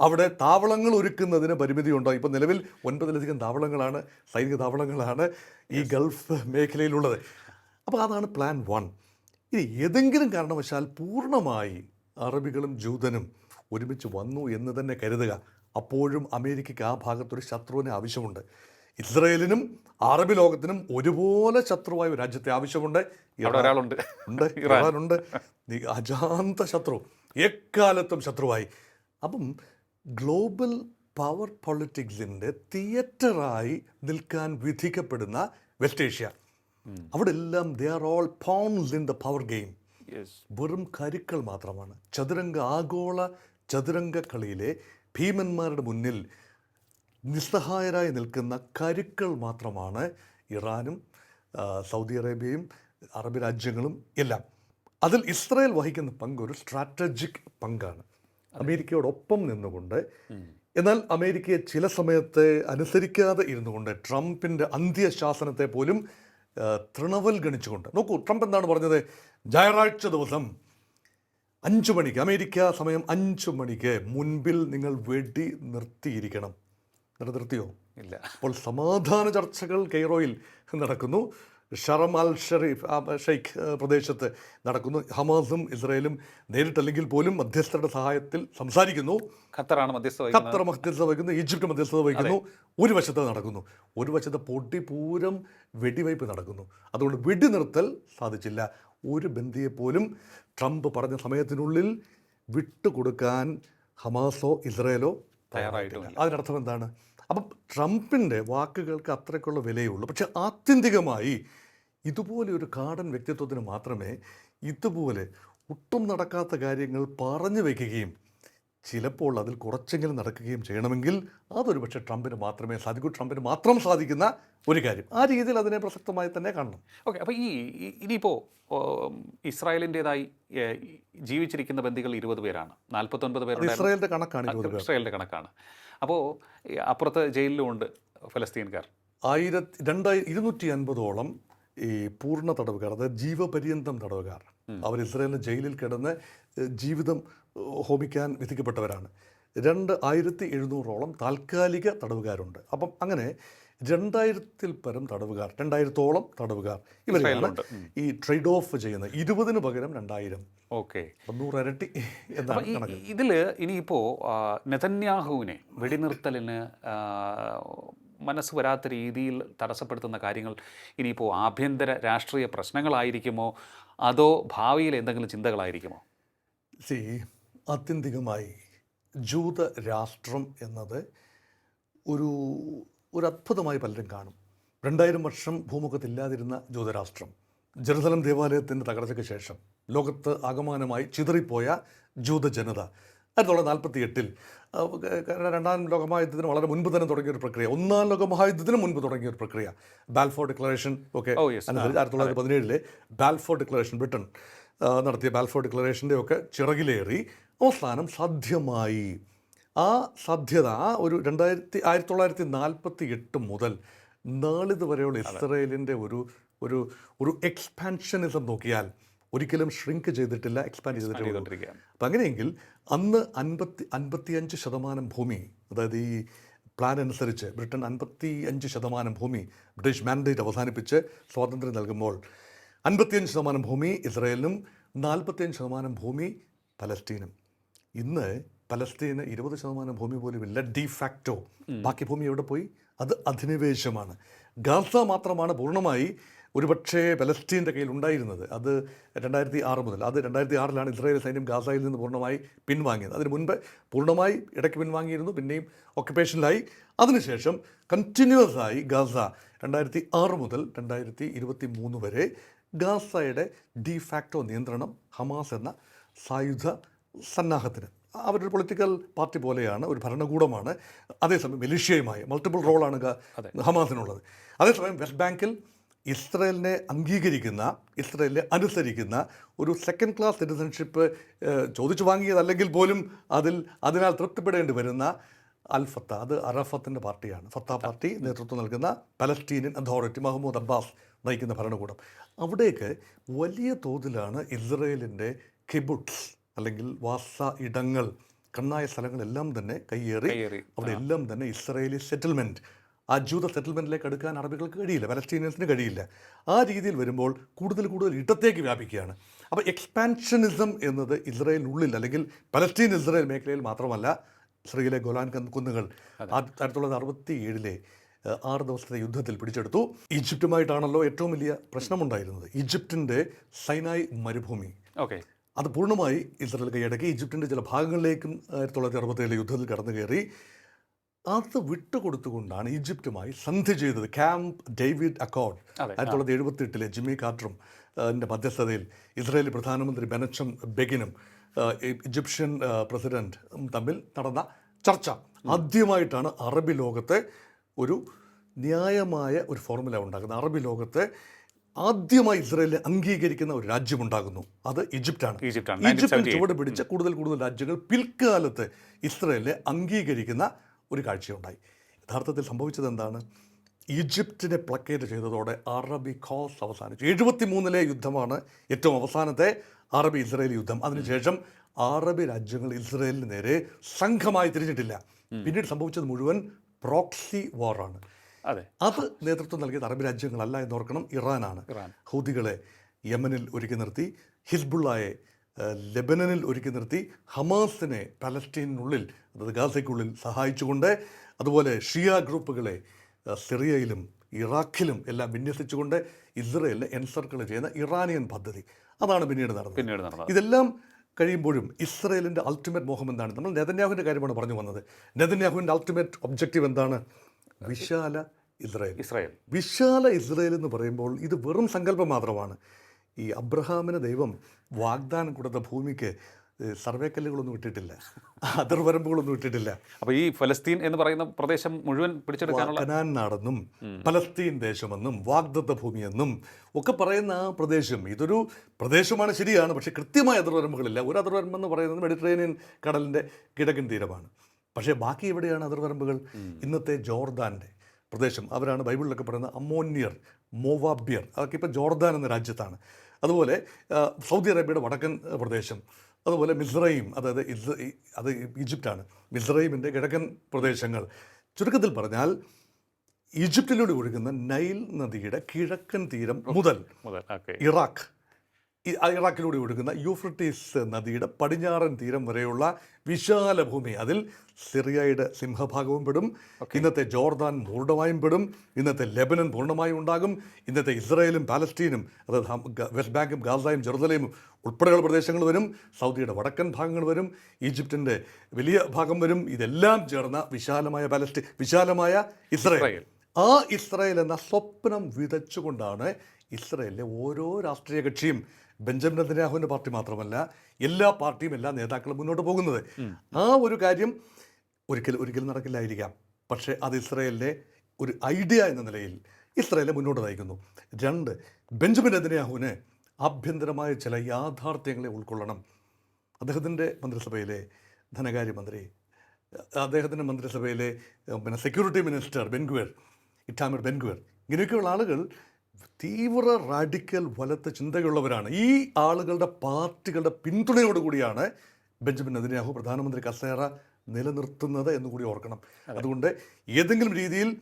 അവിടെ താവളങ്ങൾ ഒരുക്കുന്നതിന് പരിമിതി ഉണ്ടാവും ഇപ്പം നിലവിൽ ഒൻപതിലധികം താവളങ്ങളാണ് സൈനിക താവളങ്ങളാണ് ഈ ഗൾഫ് മേഖലയിലുള്ളത്. അപ്പോൾ അതാണ് പ്ലാൻ വൺ. ഇനി ഏതെങ്കിലും കാരണവശാൽ പൂർണമായി അറബികളും ജൂതനും ഒരുമിച്ച് വന്നു എന്ന് തന്നെ കരുതുക. അപ്പോഴും അമേരിക്കയ്ക്ക് ആ ഭാഗത്തൊരു ശത്രുവിനെ ആവശ്യമുണ്ട്. ഇസ്രയേലിനും അറബി ലോകത്തിനും ഒരുപോലെ ശത്രുവായ ഒരു രാജ്യത്തെ ആവശ്യമുണ്ട്. ഒരാളുണ്ട്. ഉണ്ട് ഇറാനുണ്ട്. അജാന്ത ശത്രു. എക്കാലത്തും ശത്രുവായി. അപ്പം ഗ്ലോബൽ പവർ പൊളിറ്റിക്സിന്റെ തിയേറ്ററായി നിൽക്കാൻ വിധിക്കപ്പെടുന്ന വെസ്റ്റ് ഏഷ്യ. അവിടെ എല്ലാം they are all pawns in the power game വെറും കരുക്കൾ മാത്രമാണ്. ചതുരംഗ ആഗോള ചതുരംഗ കളിയിലെ ഭീമന്മാരുടെ മുന്നിൽ നിസ്സഹായരായി നിൽക്കുന്ന കരുക്കൾ മാത്രമാണ് ഇറാനും സൗദി അറേബ്യയും അറബ് രാജ്യങ്ങളും എല്ലാം. അതിൽ ഇസ്രായേൽ വഹിക്കുന്ന പങ്ക് ഒരു സ്ട്രാറ്റജിക് പങ്കാണ്. അമേരിക്കയോടൊപ്പം നിന്നുകൊണ്ട്. എന്നാൽ അമേരിക്കയെ ചില സമയത്ത് അനുസരിക്കാതെ ഇരുന്നുകൊണ്ട് ട്രംപിന്റെ അന്ത്യശാസനത്തെ പോലും തൃണവൽ ഗണിച്ചുകൊണ്ട്. നോക്കൂ ട്രംപ് എന്താണ് പറഞ്ഞത്? ഞായറാഴ്ച ദിവസം അഞ്ചു മണിക്ക് അമേരിക്ക സമയം അഞ്ചു മണിക്ക് മുൻപിൽ നിങ്ങൾ വെടി നിർത്തിയിരിക്കണം. എന്നിട്ട് നിർത്തിയോ? ഇല്ല. അപ്പോൾ സമാധാന ചർച്ചകൾ കെയ്റോയിൽ നടക്കുന്നു. ഷറം അൽ ഷെറീഫ് ആ, ഷെയ്ഖ് പ്രദേശത്ത് നടക്കുന്നു. ഹമാസും ഇസ്രയേലും നേരിട്ടല്ലെങ്കിൽ പോലും മധ്യസ്ഥരുടെ സഹായത്തിൽ സംസാരിക്കുന്നു. ഖത്തറാണ് മധ്യസ്ഥ ഖത്തർ മധ്യസ്ഥത വഹിക്കുന്നു ഈജിപ്ത് മധ്യസ്ഥത വഹിക്കുന്നു. ഒരു വശത്ത് നടക്കുന്നു. ഒരു വശത്ത് പൊട്ടിപൂരം വെടിവയ്പ് നടക്കുന്നു. അതുകൊണ്ട് വെടിനിർത്തൽ സാധിച്ചില്ല. ഒരു ബന്ധിയെപ്പോലും ട്രംപ് പറഞ്ഞ സമയത്തിനുള്ളിൽ വിട്ടുകൊടുക്കാൻ ഹമാസോ ഇസ്രയേലോ തയ്യാറായിട്ടില്ല. അതിനർത്ഥം എന്താണ്? അപ്പം ട്രംപിന്റെ വാക്കുകൾക്ക് അത്രയ്ക്കുള്ള വിലയുള്ളൂ. പക്ഷേ ആത്യന്തികമായി ഇതുപോലെ ഒരു കാടൻ വ്യക്തിത്വത്തിന് മാത്രമേ ഇതുപോലെ ഒട്ടും നടക്കാത്ത കാര്യങ്ങൾ പറഞ്ഞു വയ്ക്കുകയും ചിലപ്പോൾ അതിൽ കുറച്ചെങ്കിലും നടക്കുകയും ചെയ്യണമെങ്കിൽ അതൊരു പക്ഷേ ട്രംപിന് മാത്രമേ സാധിക്കൂ. ട്രംപിന് മാത്രം സാധിക്കുന്ന ഒരു കാര്യം. ആ രീതിയിൽ അതിനെ പ്രസക്തമായി തന്നെ കാണണം. ഓക്കെ അപ്പോൾ ഈ ഇനിയിപ്പോൾ ഇസ്രായേലിന്റെതായി ജീവിച്ചിരിക്കുന്ന ബന്ധികൾ ഇരുപത് പേരാണ്. നാൽപ്പത്തൊൻപത് പേരുടെ ഇസ്രായേലിന്റെ കണക്കാണ് ഇസ്രായേലിന്റെ കണക്കാണ്. അപ്പോൾ അപ്പുറത്തെ ജയിലിലുമുണ്ട് ഫലസ്തീൻകാർ. ആയിരത്തി രണ്ടായി ഇരുന്നൂറ്റി അൻപതോളം ഈ പൂർണ തടവുകാർ അതായത് ജീവപര്യന്തം തടവുകാർ അവർ ഇസ്രയേലിന്റെ ജയിലിൽ കിടന്ന് ജീവിതം ഹോമിക്കാൻ വിധിക്കപ്പെട്ടവരാണ്. രണ്ട് ആയിരത്തി എഴുന്നൂറോളം താൽക്കാലിക തടവുകാരുണ്ട്. അപ്പം അങ്ങനെ രണ്ടായിരത്തിൽ പരം തടവുകാർ രണ്ടായിരത്തോളം തടവുകാർ ഇവരെയാണ് ഈ ട്രേഡ് ഓഫ് ചെയ്യുന്നത്. ഇരുപതിന് പകരം രണ്ടായിരം. ഓക്കെ. ഇരട്ടി എന്നാണ് ഇതിൽ ഇനിയിപ്പോൾ നെതന്യാഹുവിനെ വെടിനിർത്തലിന് മനസ്സ് വരാത്ത രീതിയിൽ തടസ്സപ്പെടുത്തുന്ന കാര്യങ്ങൾ ഇനിയിപ്പോൾ ആഭ്യന്തര രാഷ്ട്രീയ പ്രശ്നങ്ങളായിരിക്കുമോ? അതോ ഭാവിയിൽ എന്തെങ്കിലും ചിന്തകളായിരിക്കുമോ? സി ആത്യന്തികമായി ജൂത രാഷ്ട്രം എന്നത് ഒരു ഒരു അത്ഭുതമായി പലരും കാണും. രണ്ടായിരം വർഷം ഭൂമുഖത്തില്ലാതിരുന്ന ജൂതരാഷ്ട്രം ജെറുസലം ദേവാലയത്തിന്റെ തകർച്ചയ്ക്ക് ശേഷം ലോകത്ത് ആകമാനമായി ചിതറിപ്പോയ ജൂത ജനത ആയിരത്തി തൊള്ളായിരത്തി നാൽപ്പത്തി എട്ടിൽ രണ്ടാം ലോകമഹായുദ്ധത്തിന് വളരെ മുൻപ് തന്നെ തുടങ്ങിയ ഒരു പ്രക്രിയ ഒന്നാം ലോകമഹായുദ്ധത്തിന് മുൻപ് തുടങ്ങിയ ഒരു പ്രക്രിയ ബാൽഫോർ ഡിക്ലറേഷൻ ഒക്കെ Oh, ആയിരത്തി തൊള്ളായിരത്തി പതിനേഴിലെ ബാൽഫോർ ഡിക്ലറേഷൻ ബ്രിട്ടൻ നടത്തിയ ബാൽഫോർ ഡിക്ലറേഷന്റെ ഒക്കെ ചിറകിലേറി അവസാനം സാധ്യമായി. ആ സാധ്യത ആ ഒരു രണ്ടായിരത്തി ആയിരത്തി തൊള്ളായിരത്തി നാൽപ്പത്തി എട്ട് മുതൽ നാളിത് വരെയുള്ള ഇസ്രയേലിന്റെ ഒരു ഒരു ഒരു എക്സ്പാൻഷനിസം നോക്കിയാൽ ഒരിക്കലും ഷ്രിങ്ക് ചെയ്തിട്ടില്ല എക്സ്പാൻഡ് ചെയ്തിട്ടില്ല അപ്പം അങ്ങനെയെങ്കിൽ അന്ന് അൻപത്തി അൻപത്തിയഞ്ച് ശതമാനം ഭൂമി അതായത് ഈ പ്ലാൻ അനുസരിച്ച് ബ്രിട്ടൻ അൻപത്തി അഞ്ച് ശതമാനം ഭൂമി ബ്രിട്ടീഷ് മാൻഡേറ്റ് അവസാനിപ്പിച്ച് സ്വാതന്ത്ര്യം നൽകുമ്പോൾ അൻപത്തിയഞ്ച് ശതമാനം ഭൂമി ഇസ്രായേലിനും നാൽപ്പത്തിയഞ്ച് ശതമാനം ഭൂമി പലസ്തീനും. ഇന്ന് പലസ്തീന് ഇരുപത് ശതമാനം ഭൂമി പോലും ഇല്ല ഡി ഫാക്റ്റോ ബാക്കി ഭൂമി എവിടെ പോയി? അത് അധിനിവേശമാണ്. ഗാസ മാത്രമാണ് പൂർണമായി ഒരുപക്ഷേ പലസ്തീന്റെ കയ്യിൽ ഉണ്ടായിരുന്നത്. അത് രണ്ടായിരത്തി ആറ് മുതൽ അത് രണ്ടായിരത്തി ആറിലാണ് ഇസ്രായേൽ സൈന്യം ഗാസയിൽ നിന്ന് പൂർണമായി പിൻവാങ്ങിയത്. അതിന് മുൻപ് പൂർണമായി ഇടയ്ക്ക് പിൻവാങ്ങിയിരുന്നു പിന്നെയും ഓക്കുപ്പേഷനിലായി അതിനുശേഷം കണ്ടിന്യൂസ് ആയി ഗാസ രണ്ടായിരത്തി ആറ് മുതൽ രണ്ടായിരത്തി ഇരുപത്തി മൂന്ന് വരെ ഗാസയുടെ ഡി ഫാക്ടോ നിയന്ത്രണം ഹമാസ് എന്ന സായുധ സന്നാഹത്തിന്. അവരൊരു പൊളിറ്റിക്കൽ പാർട്ടി പോലെയാണ് ഒരു ഭരണകൂടമാണ്. അതേസമയം മെലീഷ്യയുമായി മൾട്ടിപ്പിൾ റോളാണ് ഹമാസിനുള്ളത്. അതേസമയം വെസ്റ്റ് ബാങ്കിൽ ഇസ്രയേലിനെ അംഗീകരിക്കുന്ന ഇസ്രയേലിനെ അനുസരിക്കുന്ന ഒരു സെക്കൻഡ് ക്ലാസ് സിറ്റിസൺഷിപ്പ് ചോദിച്ചു വാങ്ങിയതല്ലെങ്കിൽ പോലും അതിൽ അതിനാൽ തൃപ്തിപ്പെടേണ്ടി വരുന്ന അൽ ഫത്ത അത് അറഫത്തിന്റെ പാർട്ടിയാണ്. ഫത്ത പാർട്ടി നേതൃത്വം നൽകുന്ന പലസ്റ്റീനിയൻ അതോറിറ്റി മഹമ്മൂദ് അബ്ബാസ് നയിക്കുന്ന ഭരണകൂടം. അവിടേക്ക് വലിയ തോതിലാണ് ഇസ്രയേലിന്റെ കിബുട്സ് അല്ലെങ്കിൽ വാസ ഇടങ്ങൾ കണ്ണായ സ്ഥലങ്ങളെല്ലാം തന്നെ കയ്യേറി. അവിടെ എല്ലാം തന്നെ ഇസ്രയേലി സെറ്റിൽമെന്റ് ആ ജൂത സെറ്റിൽമെന്റിലേക്ക് എടുക്കാൻ അറബികൾക്ക് കഴിയില്ല പലസ്റ്റീനിയൻസിന് കഴിയില്ല. ആ രീതിയിൽ വരുമ്പോൾ കൂടുതൽ കൂടുതൽ ഇടത്തേക്ക് വ്യാപിക്കുകയാണ്. അപ്പോൾ എക്സ്പാൻഷനിസം എന്നത് ഇസ്രയേലിനുള്ളിൽ അല്ലെങ്കിൽ പലസ്റ്റീൻ ഇസ്രയേൽ മേഖലയിൽ മാത്രമല്ല ഇസ്രയേലിലെ ഗോലാൻ കുന്നുകൾ. ആയിരത്തി തൊള്ളായിരത്തി അറുപത്തി ഏഴിലെ ആറ് ദിവസത്തെ യുദ്ധത്തിൽ പിടിച്ചെടുത്തു. ഈജിപ്തുമായിട്ടാണല്ലോ ഏറ്റവും വലിയ പ്രശ്നമുണ്ടായിരുന്നത്. ഈജിപ്തിന്റെ സൈനായ് മരുഭൂമി. ഓക്കെ. അത് പൂർണമായി ഇസ്രയേൽ കൈയടക്കി. ഈജിപ്തിന്റെ ചില ഭാഗങ്ങളിലേക്കും ആയിരത്തി തൊള്ളായിരത്തി അറുപത്തേഴിലെ യുദ്ധത്തിൽ കടന്നു കയറി. അത് വിട്ടുകൊടുത്തുകൊണ്ടാണ് ഈജിപ്തുമായി സന്ധി ചെയ്തത്. ക്യാമ്പ് ഡേവിഡ് അക്കോർഡ് ആയിരത്തി തൊള്ളായിരത്തി എഴുപത്തി എട്ടിലെ ജിമ്മി കാർട്ടറും മധ്യസ്ഥതയിൽ ഇസ്രയേലി പ്രധാനമന്ത്രി ബെനച്ചം ബെഗിനും ഈജിപ്ഷ്യൻ പ്രസിഡന്റും തമ്മിൽ നടന്ന ചർച്ച. ആദ്യമായിട്ടാണ് അറബി ലോകത്തെ ഒരു ന്യായമായ ഒരു ഫോർമുല ഉണ്ടാക്കുന്നത്. അറബി ലോകത്തെ ആദ്യമായി ഇസ്രായേലിനെ അംഗീകരിക്കുന്ന ഒരു രാജ്യമുണ്ടാകുന്നു. അത് ഈജിപ്റ്റാണ്. ഈജിപ്റ്റാണ്. ചുവട് പിടിച്ച കൂടുതൽ കൂടുതൽ രാജ്യങ്ങൾ പിൽക്കാലത്ത് ഇസ്രയേലിനെ അംഗീകരിക്കുന്ന ഒരു കാഴ്ചയുണ്ടായി. യഥാർത്ഥത്തിൽ സംഭവിച്ചത് എന്താണ്? ഈജിപ്തിനെ പ്ലക്കേറ്റ് ചെയ്തതോടെ അറബി കോസ് അവസാനിച്ചു. എഴുപത്തി മൂന്നിലെ യുദ്ധമാണ് ഏറ്റവും അവസാനത്തെ അറബി ഇസ്രയേൽ യുദ്ധം. അതിനുശേഷം അറബി രാജ്യങ്ങൾ ഇസ്രയേലിന് നേരെ സംഘമായി തിരിഞ്ഞിട്ടില്ല. പിന്നീട് സംഭവിച്ചത് മുഴുവൻ പ്രോക്സി വാറാണ്. അതെ. അത് നേതൃത്വം നൽകിയത് അറബ് രാജ്യങ്ങളല്ല എന്നോർക്കണം. ഇറാനാണ്. ഇറാൻ. ഹൗദികളെ യമനിൽ ഒരുക്കി നിർത്തി ഹിസ്ബുള്ളയെ ലെബനനിൽ ഒരുക്കി നിർത്തി ഹമാസിനെ പലസ്റ്റീനിനുള്ളിൽ അതായത് ഗാസയ്ക്കുള്ളിൽ സഹായിച്ചുകൊണ്ട് അതുപോലെ ഷിയ ഗ്രൂപ്പുകളെ സിറിയയിലും ഇറാഖിലും എല്ലാം വിന്യസിച്ചുകൊണ്ട് ഇസ്രയേലിനെ എൻസർക്കിൾ ചെയ്യുന്ന ഇറാനിയൻ പദ്ധതി. അതാണ് പിന്നീട് നടന്നത്. പിന്നീട് നടന്നത്. ഇതെല്ലാം കഴിയുമ്പോഴും ഇസ്രയേലിന്റെ അൾട്ടിമേറ്റ് മോഹം എന്താണ്? നമ്മൾ നെതന്യാഹുവിന്റെ കാര്യമാണ് പറഞ്ഞു വന്നത്. നെതന്യാഹുവിന്റെ അൾട്ടിമേറ്റ് ഒബ്ജക്റ്റീവ് എന്താണ്? വിശാല ഇസ്രായേൽ. ഇസ്രായേൽ. വിശാല ഇസ്രായേൽ എന്ന് പറയുമ്പോൾ ഇത് വെറും സങ്കല്പം മാത്രമാണ്. ഈ അബ്രഹാമിന് ദൈവം വാഗ്ദാനം കൊടുത്ത ഭൂമിക്ക് സർവേക്കല്ലുകളൊന്നും ഇട്ടിട്ടില്ല. അതിർവരമ്പുകളൊന്നും ഇട്ടിട്ടില്ല. അപ്പോൾ ഈ ഫലസ്തീൻ എന്ന് പറയുന്ന പ്രദേശം മുഴുവൻ പിടിച്ചെടുക്കാനുള്ള കനാൻ നാടെന്നും ഫലസ്തീൻ ദേശമെന്നും വാഗ്ദത്ത ഭൂമിയെന്നും ഒക്കെ പറയുന്ന ആ പ്രദേശം ഇതൊരു പ്രദേശമാണ് ശരിയാണ് പക്ഷേ കൃത്യമായ അതിർവരമ്പുകളില്ല ഒരു അതിർവരമ്പ് എന്ന് പറയുന്നത് മെഡിറ്ററേനിയൻ കടലിന്റെ കിഴക്കൻ തീരമാണ്. പക്ഷേ ബാക്കി എവിടെയാണ് അതിർവരമ്പുകൾ? ഇന്നത്തെ ജോർദാന്റെ പ്രദേശം. അവരാണ് ബൈബിളിലൊക്കെ പറയുന്ന അമോന്യർ മോവാബ്യർ. അതൊക്കെ ഇപ്പോൾ ജോർദാൻ എന്ന രാജ്യത്താണ്. അതുപോലെ സൗദി അറേബ്യയുടെ വടക്കൻ പ്രദേശം. അതുപോലെ മിസ്രൈം അതായത് ഇസ് അത് ഈജിപ്റ്റാണ്. മിസ്രൈമിന്റെ കിഴക്കൻ പ്രദേശങ്ങൾ. ചുരുക്കത്തിൽ പറഞ്ഞാൽ ഈജിപ്തിലൂടെ ഒഴുകുന്ന നൈൽ നദിയുടെ കിഴക്കൻ തീരം മുതൽ ഇറാഖ് ഇറാഖിലൂടെ ഒഴുകുന്ന യൂഫ്രട്ടീസ് നദിയുടെ പടിഞ്ഞാറൻ തീരം വരെയുള്ള വിശാല ഭൂമി അതിൽ സിറിയയുടെ സിംഹഭാഗവും പെടും. ഇന്നത്തെ ജോർദാൻ പൂർണമായും പെടും. ഇന്നത്തെ ലെബനൻ പൂർണമായും ഉണ്ടാകും. ഇന്നത്തെ ഇസ്രായേലും പാലസ്റ്റീനും അതായത് വെസ്റ്റ് ബാങ്കും ഗാസയും ജെറുസലേമും ഉൾപ്പെടെയുള്ള പ്രദേശങ്ങൾ വരും. സൗദിയുടെ വടക്കൻ ഭാഗങ്ങൾ വരും. ഈജിപ്തിന്റെ വലിയ ഭാഗം വരും. ഇതെല്ലാം ചേർന്ന വിശാലമായ പാലസ്റ്റീൻ വിശാലമായ ഇസ്രായേൽ. ഇസ്രായേൽ. ആ ഇസ്രായേൽ എന്ന സ്വപ്നം വിതച്ചുകൊണ്ടാണ് ഇസ്രയേലിലെ ഓരോ രാഷ്ട്രീയ കക്ഷിയും ബെഞ്ചമിൻ നെതന്യാഹുവിന്റെ പാർട്ടി മാത്രമല്ല എല്ലാ പാർട്ടിയും എല്ലാ നേതാക്കളും മുന്നോട്ട് പോകുന്നത്. ആ ഒരു കാര്യം ഒരിക്കലും ഒരിക്കലും നടക്കില്ലായിരിക്കാം. പക്ഷേ അത് ഇസ്രയേലിന്റെ ഒരു ഐഡിയ എന്ന നിലയിൽ ഇസ്രയേലെ മുന്നോട്ട് നയിക്കുന്നു. രണ്ട് ബെഞ്ചമിൻ നെതന്യാഹുവിന് ആഭ്യന്തരമായ ചില യാഥാർത്ഥ്യങ്ങളെ ഉൾക്കൊള്ളണം. അദ്ദേഹത്തിന്റെ മന്ത്രിസഭയിലെ ധനകാര്യമന്ത്രി അദ്ദേഹത്തിന്റെ മന്ത്രിസഭയിലെ പിന്നെ സെക്യൂരിറ്റി മിനിസ്റ്റർ ബെൻഗുവേർ ഇറ്റാമിർ ബെൻഗുവേർ ഇങ്ങനെയൊക്കെയുള്ള ആളുകൾ തീവ്ര റാഡിക്കൽ വലത്തെ ചിന്തയുള്ളവരാണ്. ഈ ആളുകളുടെ പാർട്ടികളുടെ പിന്തുണയോടുകൂടിയാണ് ബെഞ്ചമിൻ നദിനാഹു പ്രധാനമന്ത്രി കസേറ നിലനിർത്തുന്നത് എന്ന് കൂടി ഓർക്കണം. അതുകൊണ്ട് ഏതെങ്കിലും രീതിയിൽ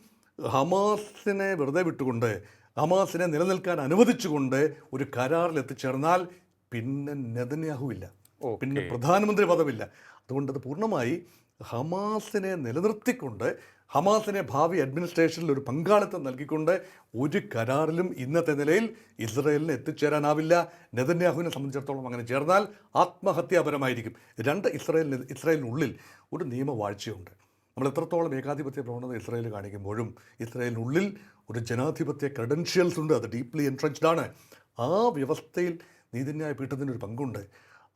ഹമാസിനെ വെറുതെ വിട്ടുകൊണ്ട് ഹമാസിനെ നിലനിൽക്കാൻ അനുവദിച്ചുകൊണ്ട് ഒരു കരാറിൽ എത്തിച്ചേർന്നാൽ പിന്നെ നെതന്യാഹു ഇല്ല. ഓക്കേ. പിന്നെ പ്രധാനമന്ത്രി പദവില്ല. അതുകൊണ്ട് അത് പൂർണമായി ഹമാസിനെ നിലനിർത്തിക്കൊണ്ട് ഹമാസിനെ ഭാവി അഡ്മിനിസ്ട്രേഷനിൽ ഒരു പങ്കാളിത്തം നൽകിക്കൊണ്ട് ഒരു കരാറിലും ഇന്നത്തെ നിലയിൽ ഇസ്രയേലിന് എത്തിച്ചേരാനാവില്ല. നെതന്യാഹുവിനെ സംബന്ധിച്ചിടത്തോളം അങ്ങനെ ചേർന്നാൽ ആത്മഹത്യാപരമായിരിക്കും. രണ്ട് ഇസ്രയേലിന് ഇസ്രയേലിനുള്ളിൽ ഒരു നിയമവാഴ്ചയുണ്ട് നമ്മൾ എത്രത്തോളം ഏകാധിപത്യ പ്രവണത ഇസ്രയേൽ കാണിക്കുമ്പോഴും ഇസ്രയേലിനുള്ളിൽ ഒരു ജനാധിപത്യ ക്രെഡൻഷ്യൽസ് ഉണ്ട്. അത് ഡീപ്ലി എൻട്രൻസ്ഡ് ആണ്. ആ വ്യവസ്ഥയിൽ നീതിന്യായ പീഠത്തിന്റെ ഒരു പങ്കുണ്ട്.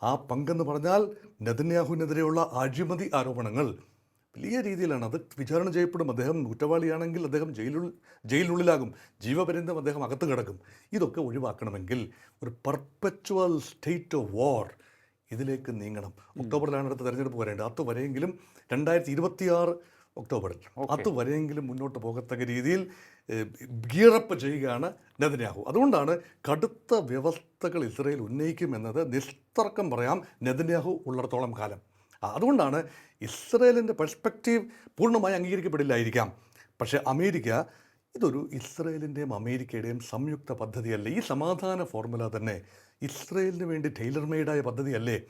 ആ പങ്കെന്ന് പറഞ്ഞാൽ നെതന്യാഹുവിനെതിരെയുള്ള അഴിമതി ആരോപണങ്ങൾ വലിയ രീതിയിലാണ് അത് വിചാരണ ചെയ്യപ്പെടും. അദ്ദേഹം കുറ്റവാളിയാണെങ്കിൽ അദ്ദേഹം ജയിലു ജയിലിനുള്ളിലാകും. ജീവപര്യന്തം അദ്ദേഹം അകത്ത് കിടക്കും. ഇതൊക്കെ ഒഴിവാക്കണമെങ്കിൽ ഒരു പെർപ്പച്വൽ സ്റ്റേറ്റ് ഓഫ് വാർ ഇതിലേക്ക് നീങ്ങണം. ഒക്ടോബറിലാണ് അടുത്ത തെരഞ്ഞെടുപ്പ് വരേണ്ടത്. അത് വരെയെങ്കിലും രണ്ടായിരത്തി ഇരുപത്തിയാറ് ഒക്ടോബറിൽ അത് വരെയെങ്കിലും മുന്നോട്ട് പോകത്തക്ക രീതിയിൽ ഗിയറപ്പ് ചെയ്യുകയാണ് നെതന്യാഹു. അതുകൊണ്ടാണ് കടുത്ത വ്യവസ്ഥകൾ ഇസ്രയേൽ ഉന്നയിക്കുമെന്നത് നിസ്തർക്കം പറയാം നെതന്യാഹു ഉള്ളിടത്തോളം കാലം. അതുകൊണ്ടാണ് ഇസ്രയേലിന്റെ പെർസ്പെക്റ്റീവ് പൂർണമായി അംഗീകരിക്കപ്പെടില്ലായിരിക്കാം. പക്ഷേ അമേരിക്ക ഇതൊരു ഇസ്രയേലിന്റെയും അമേരിക്കയുടെയും സംയുക്ത പദ്ധതിയല്ല. ഈ സമാധാന ഫോർമുല തന്നെ ഇസ്രയേലിന് വേണ്ടി ടൈലർ മെയ്ഡായ പദ്ധതിയല്ലേ.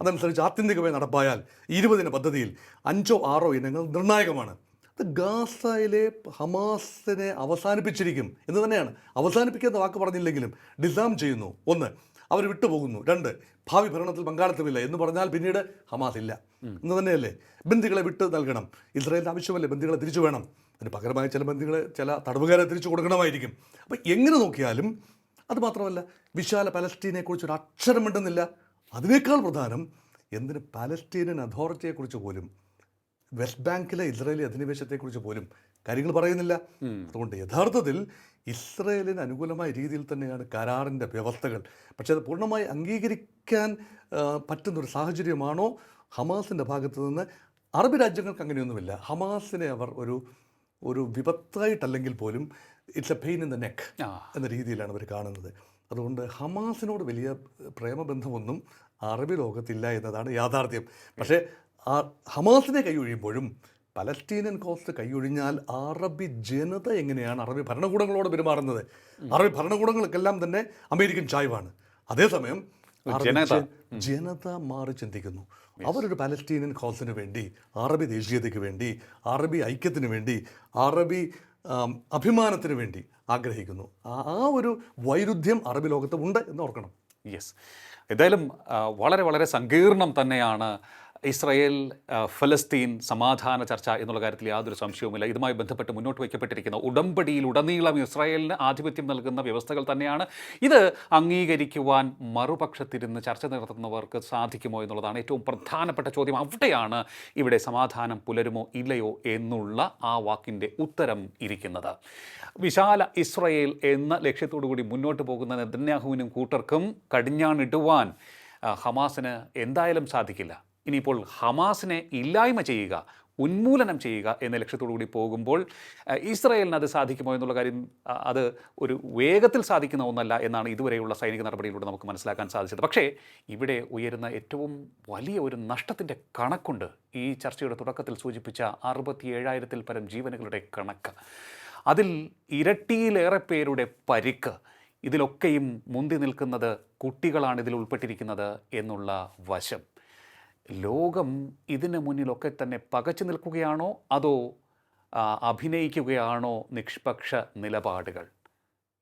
അതനുസരിച്ച് ആത്യന്തികമായി നടപ്പായാൽ ഇരുപതിന പദ്ധതിയിൽ അഞ്ചോ ആറോ ഇനങ്ങൾ നിർണായകമാണ്. അത് ഗാസയിലെ ഹമാസിനെ അവസാനിപ്പിച്ചിരിക്കും എന്ന് തന്നെയാണ്. അവസാനിപ്പിക്കുന്ന വാക്ക് പറഞ്ഞില്ലെങ്കിലും ഡിസാം ചെയ്യുന്നു. ഒന്ന് അവർ വിട്ടുപോകുന്നു. രണ്ട് ഭാവി ഭരണത്തിൽ പങ്കാളിത്തമില്ല. എന്ന് പറഞ്ഞാൽ പിന്നീട് ഹമാസ് ഇല്ല. എന്ന് തന്നെയല്ലേ? ബന്ദികളെ വിട്ട് നൽകണം. ഇസ്രായേലിന്റെ ആവശ്യമല്ലേ ബന്ദികളെ തിരിച്ചു വേണം? അതിന് പകരമായി ചില ബന്ദികളെ ചില തടവുകാരെ തിരിച്ചു കൊടുക്കണമായിരിക്കും. അപ്പോൾ എങ്ങനെ നോക്കിയാലും അതുമാത്രമല്ല വിശാല പലസ്തീനെക്കുറിച്ച് ഒരു അക്ഷരം മിണ്ടുന്നില്ല അതിനേക്കാൾ പ്രധാനം എന്തിന് പലസ്റ്റീനിയൻ അതോറിറ്റിയെക്കുറിച്ച് പോലും വെസ്റ്റ് ബാങ്കിലെ ഇസ്രായേലി അധിനിവേശത്തെക്കുറിച്ച് പോലും കാര്യങ്ങൾ പറയുന്നില്ല. അതുകൊണ്ട് യഥാർത്ഥത്തിൽ ഇസ്രയേലിന് അനുകൂലമായ രീതിയിൽ തന്നെയാണ് കരാറിന്റെ വ്യവസ്ഥകൾ. പക്ഷേ അത് പൂർണമായി അംഗീകരിക്കാൻ പറ്റുന്നൊരു സാഹചര്യമാണോ? ഹമാസിന്റെ ഭാഗത്ത് നിന്ന് അറബ് രാജ്യങ്ങൾക്ക് അങ്ങനെയൊന്നുമില്ല. ഹമാസിനെ അവർ ഒരു ഒരു വിപത്തായിട്ടല്ലെങ്കിൽ പോലും it's a pain in the neck എന്ന രീതിയിലാണ് അവർ കാണുന്നത്. അതുകൊണ്ട് ഹമാസിനോട് വലിയ പ്രേമബന്ധമൊന്നും അറബി ലോകത്തില്ല എന്നതാണ് യാഥാർത്ഥ്യം. പക്ഷേ ആ ഹമാസിനെ കൈയൊഴിയുമ്പോഴും പലസ്തീനൻ കോസ്റ്റ് കൈയൊഴിഞ്ഞാൽ അറബി ജനത എങ്ങനെയാണ് അറബി ഭരണകൂടങ്ങളോട് പെരുമാറുന്നത്? അറബി ഭരണകൂടങ്ങൾക്കെല്ലാം തന്നെ അമേരിക്കൻ ചായ്വാണ്. അതേസമയം ജനത. മാറി ചിന്തിക്കുന്നു. അവരൊരു പാലസ്തീനിയൻ കോസിന് വേണ്ടി അറബി ദേശീയതയ്ക്ക് വേണ്ടി അറബി ഐക്യത്തിന് വേണ്ടി അറബി അഭിമാനത്തിന് വേണ്ടി ആഗ്രഹിക്കുന്നു. ആ- ആ ഒരു വൈരുദ്ധ്യം അറബി ലോകത്ത് ഉണ്ട് എന്ന് ഓർക്കണം. യെസ് എന്തായാലും വളരെ വളരെ സങ്കീർണം തന്നെയാണ് ഇസ്രയേൽ ഫലസ്തീൻ സമാധാന ചർച്ച എന്നുള്ള കാര്യത്തിൽ യാതൊരു സംശയവുമില്ല. ഇതുമായി ബന്ധപ്പെട്ട് മുന്നോട്ട് വയ്ക്കപ്പെട്ടിരിക്കുന്ന ഉടമ്പടിയിൽ ഉടനീളം ഇസ്രായേലിന് ആധിപത്യം നൽകുന്ന വ്യവസ്ഥകൾ തന്നെയാണ്. ഇത് അംഗീകരിക്കുവാൻ മറുപക്ഷത്തിരുന്ന് ചർച്ച നടത്തുന്നവർക്ക് സാധിക്കുമോ എന്നുള്ളതാണ് ഏറ്റവും പ്രധാനപ്പെട്ട ചോദ്യം. അവിടെയാണ് ഇവിടെ സമാധാനം പുലരുമോ ഇല്ലയോ എന്നുള്ള ആ വാക്കിന്റെ ഉത്തരം ഇരിക്കുന്നത്. വിശാല ഇസ്രയേൽ എന്ന ലക്ഷ്യത്തോടു കൂടി മുന്നോട്ട് പോകുന്ന നെതന്യാഹുവിനും കൂട്ടർക്കും കടിഞ്ഞാണിടുവാൻ ഹമാസിന് എന്തായാലും സാധിക്കില്ല. ഇനിയിപ്പോൾ ഹമാസിനെ ഇല്ലായ്മ ചെയ്യുക ഉന്മൂലനം ചെയ്യുക എന്ന ലക്ഷ്യത്തോടു കൂടി പോകുമ്പോൾ ഇസ്രായേലിന് അത് സാധിക്കുമോ എന്നുള്ള കാര്യം അത് ഒരു വേഗത്തിൽ സാധിക്കുന്ന ഒന്നല്ല എന്നാണ് ഇതുവരെയുള്ള സൈനിക നടപടിയിലൂടെ നമുക്ക് മനസ്സിലാക്കാൻ സാധിച്ചത്. പക്ഷേ ഇവിടെ ഉയരുന്ന ഏറ്റവും വലിയ ഒരു നഷ്ടത്തിന്റെ കണക്കുണ്ട് ഈ ചർച്ചയുടെ തുടക്കത്തിൽ സൂചിപ്പിച്ച അറുപത്തി ഏഴായിരത്തിൽ പരം ജീവനുകളുടെ കണക്ക്. അതിൽ ഇരട്ടിയിലേറെ പേരുടെ പരിക്ക് ഇതിലൊക്കെയും മുന്തി നിൽക്കുന്നത് കുട്ടികളാണ് ഇതിൽ ഉൾപ്പെട്ടിരിക്കുന്നത് എന്നുള്ള വശം. ലോകം ഇതിന് മുന്നിലൊക്കെ തന്നെ പകച്ചു നിൽക്കുകയാണോ? അതോ അഭിനയിക്കുകയാണോ നിഷ്പക്ഷ നിലപാടുകൾ?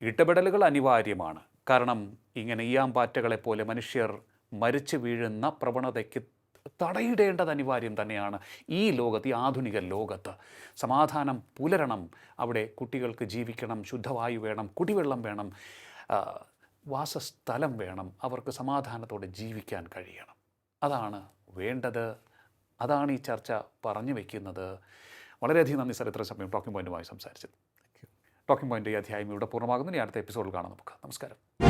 ഇടപെടലുകൾ അനിവാര്യമാണ്. കാരണം ഇങ്ങനെ ഈയാമ്പാറ്റകളെ പോലെ മനുഷ്യർ മരിച്ചു വീഴുന്ന പ്രവണതയ്ക്ക് തടയിടേണ്ടത് അനിവാര്യം തന്നെയാണ് ഈ ലോകത്ത് ഈ ആധുനിക ലോകത്ത്. സമാധാനം പുലരണം അവിടെ കുട്ടികൾക്ക് ജീവിക്കണം ശുദ്ധവായു വേണം കുടിവെള്ളം വേണം വാസസ്ഥലം വേണം അവർക്ക് സമാധാനത്തോടെ ജീവിക്കാൻ കഴിയണം. അതാണ് വേണ്ടത്? അതാണ് ഈ ചർച്ച പറഞ്ഞു വയ്ക്കുന്നത് വളരെയധികം നന്ദി സാർ ഇത്ര സമയം ടോക്കിംഗ് പോയിന്റുമായി സംസാരിച്ചത് ടോക്കിംഗ് പോയിന്റ് ഈ അധ്യായം ഇവിടെ പൂർണമാകുന്നു. ഇനി അടുത്ത എപ്പിസോഡിൽ കാണാം നമുക്ക്. നമസ്കാരം.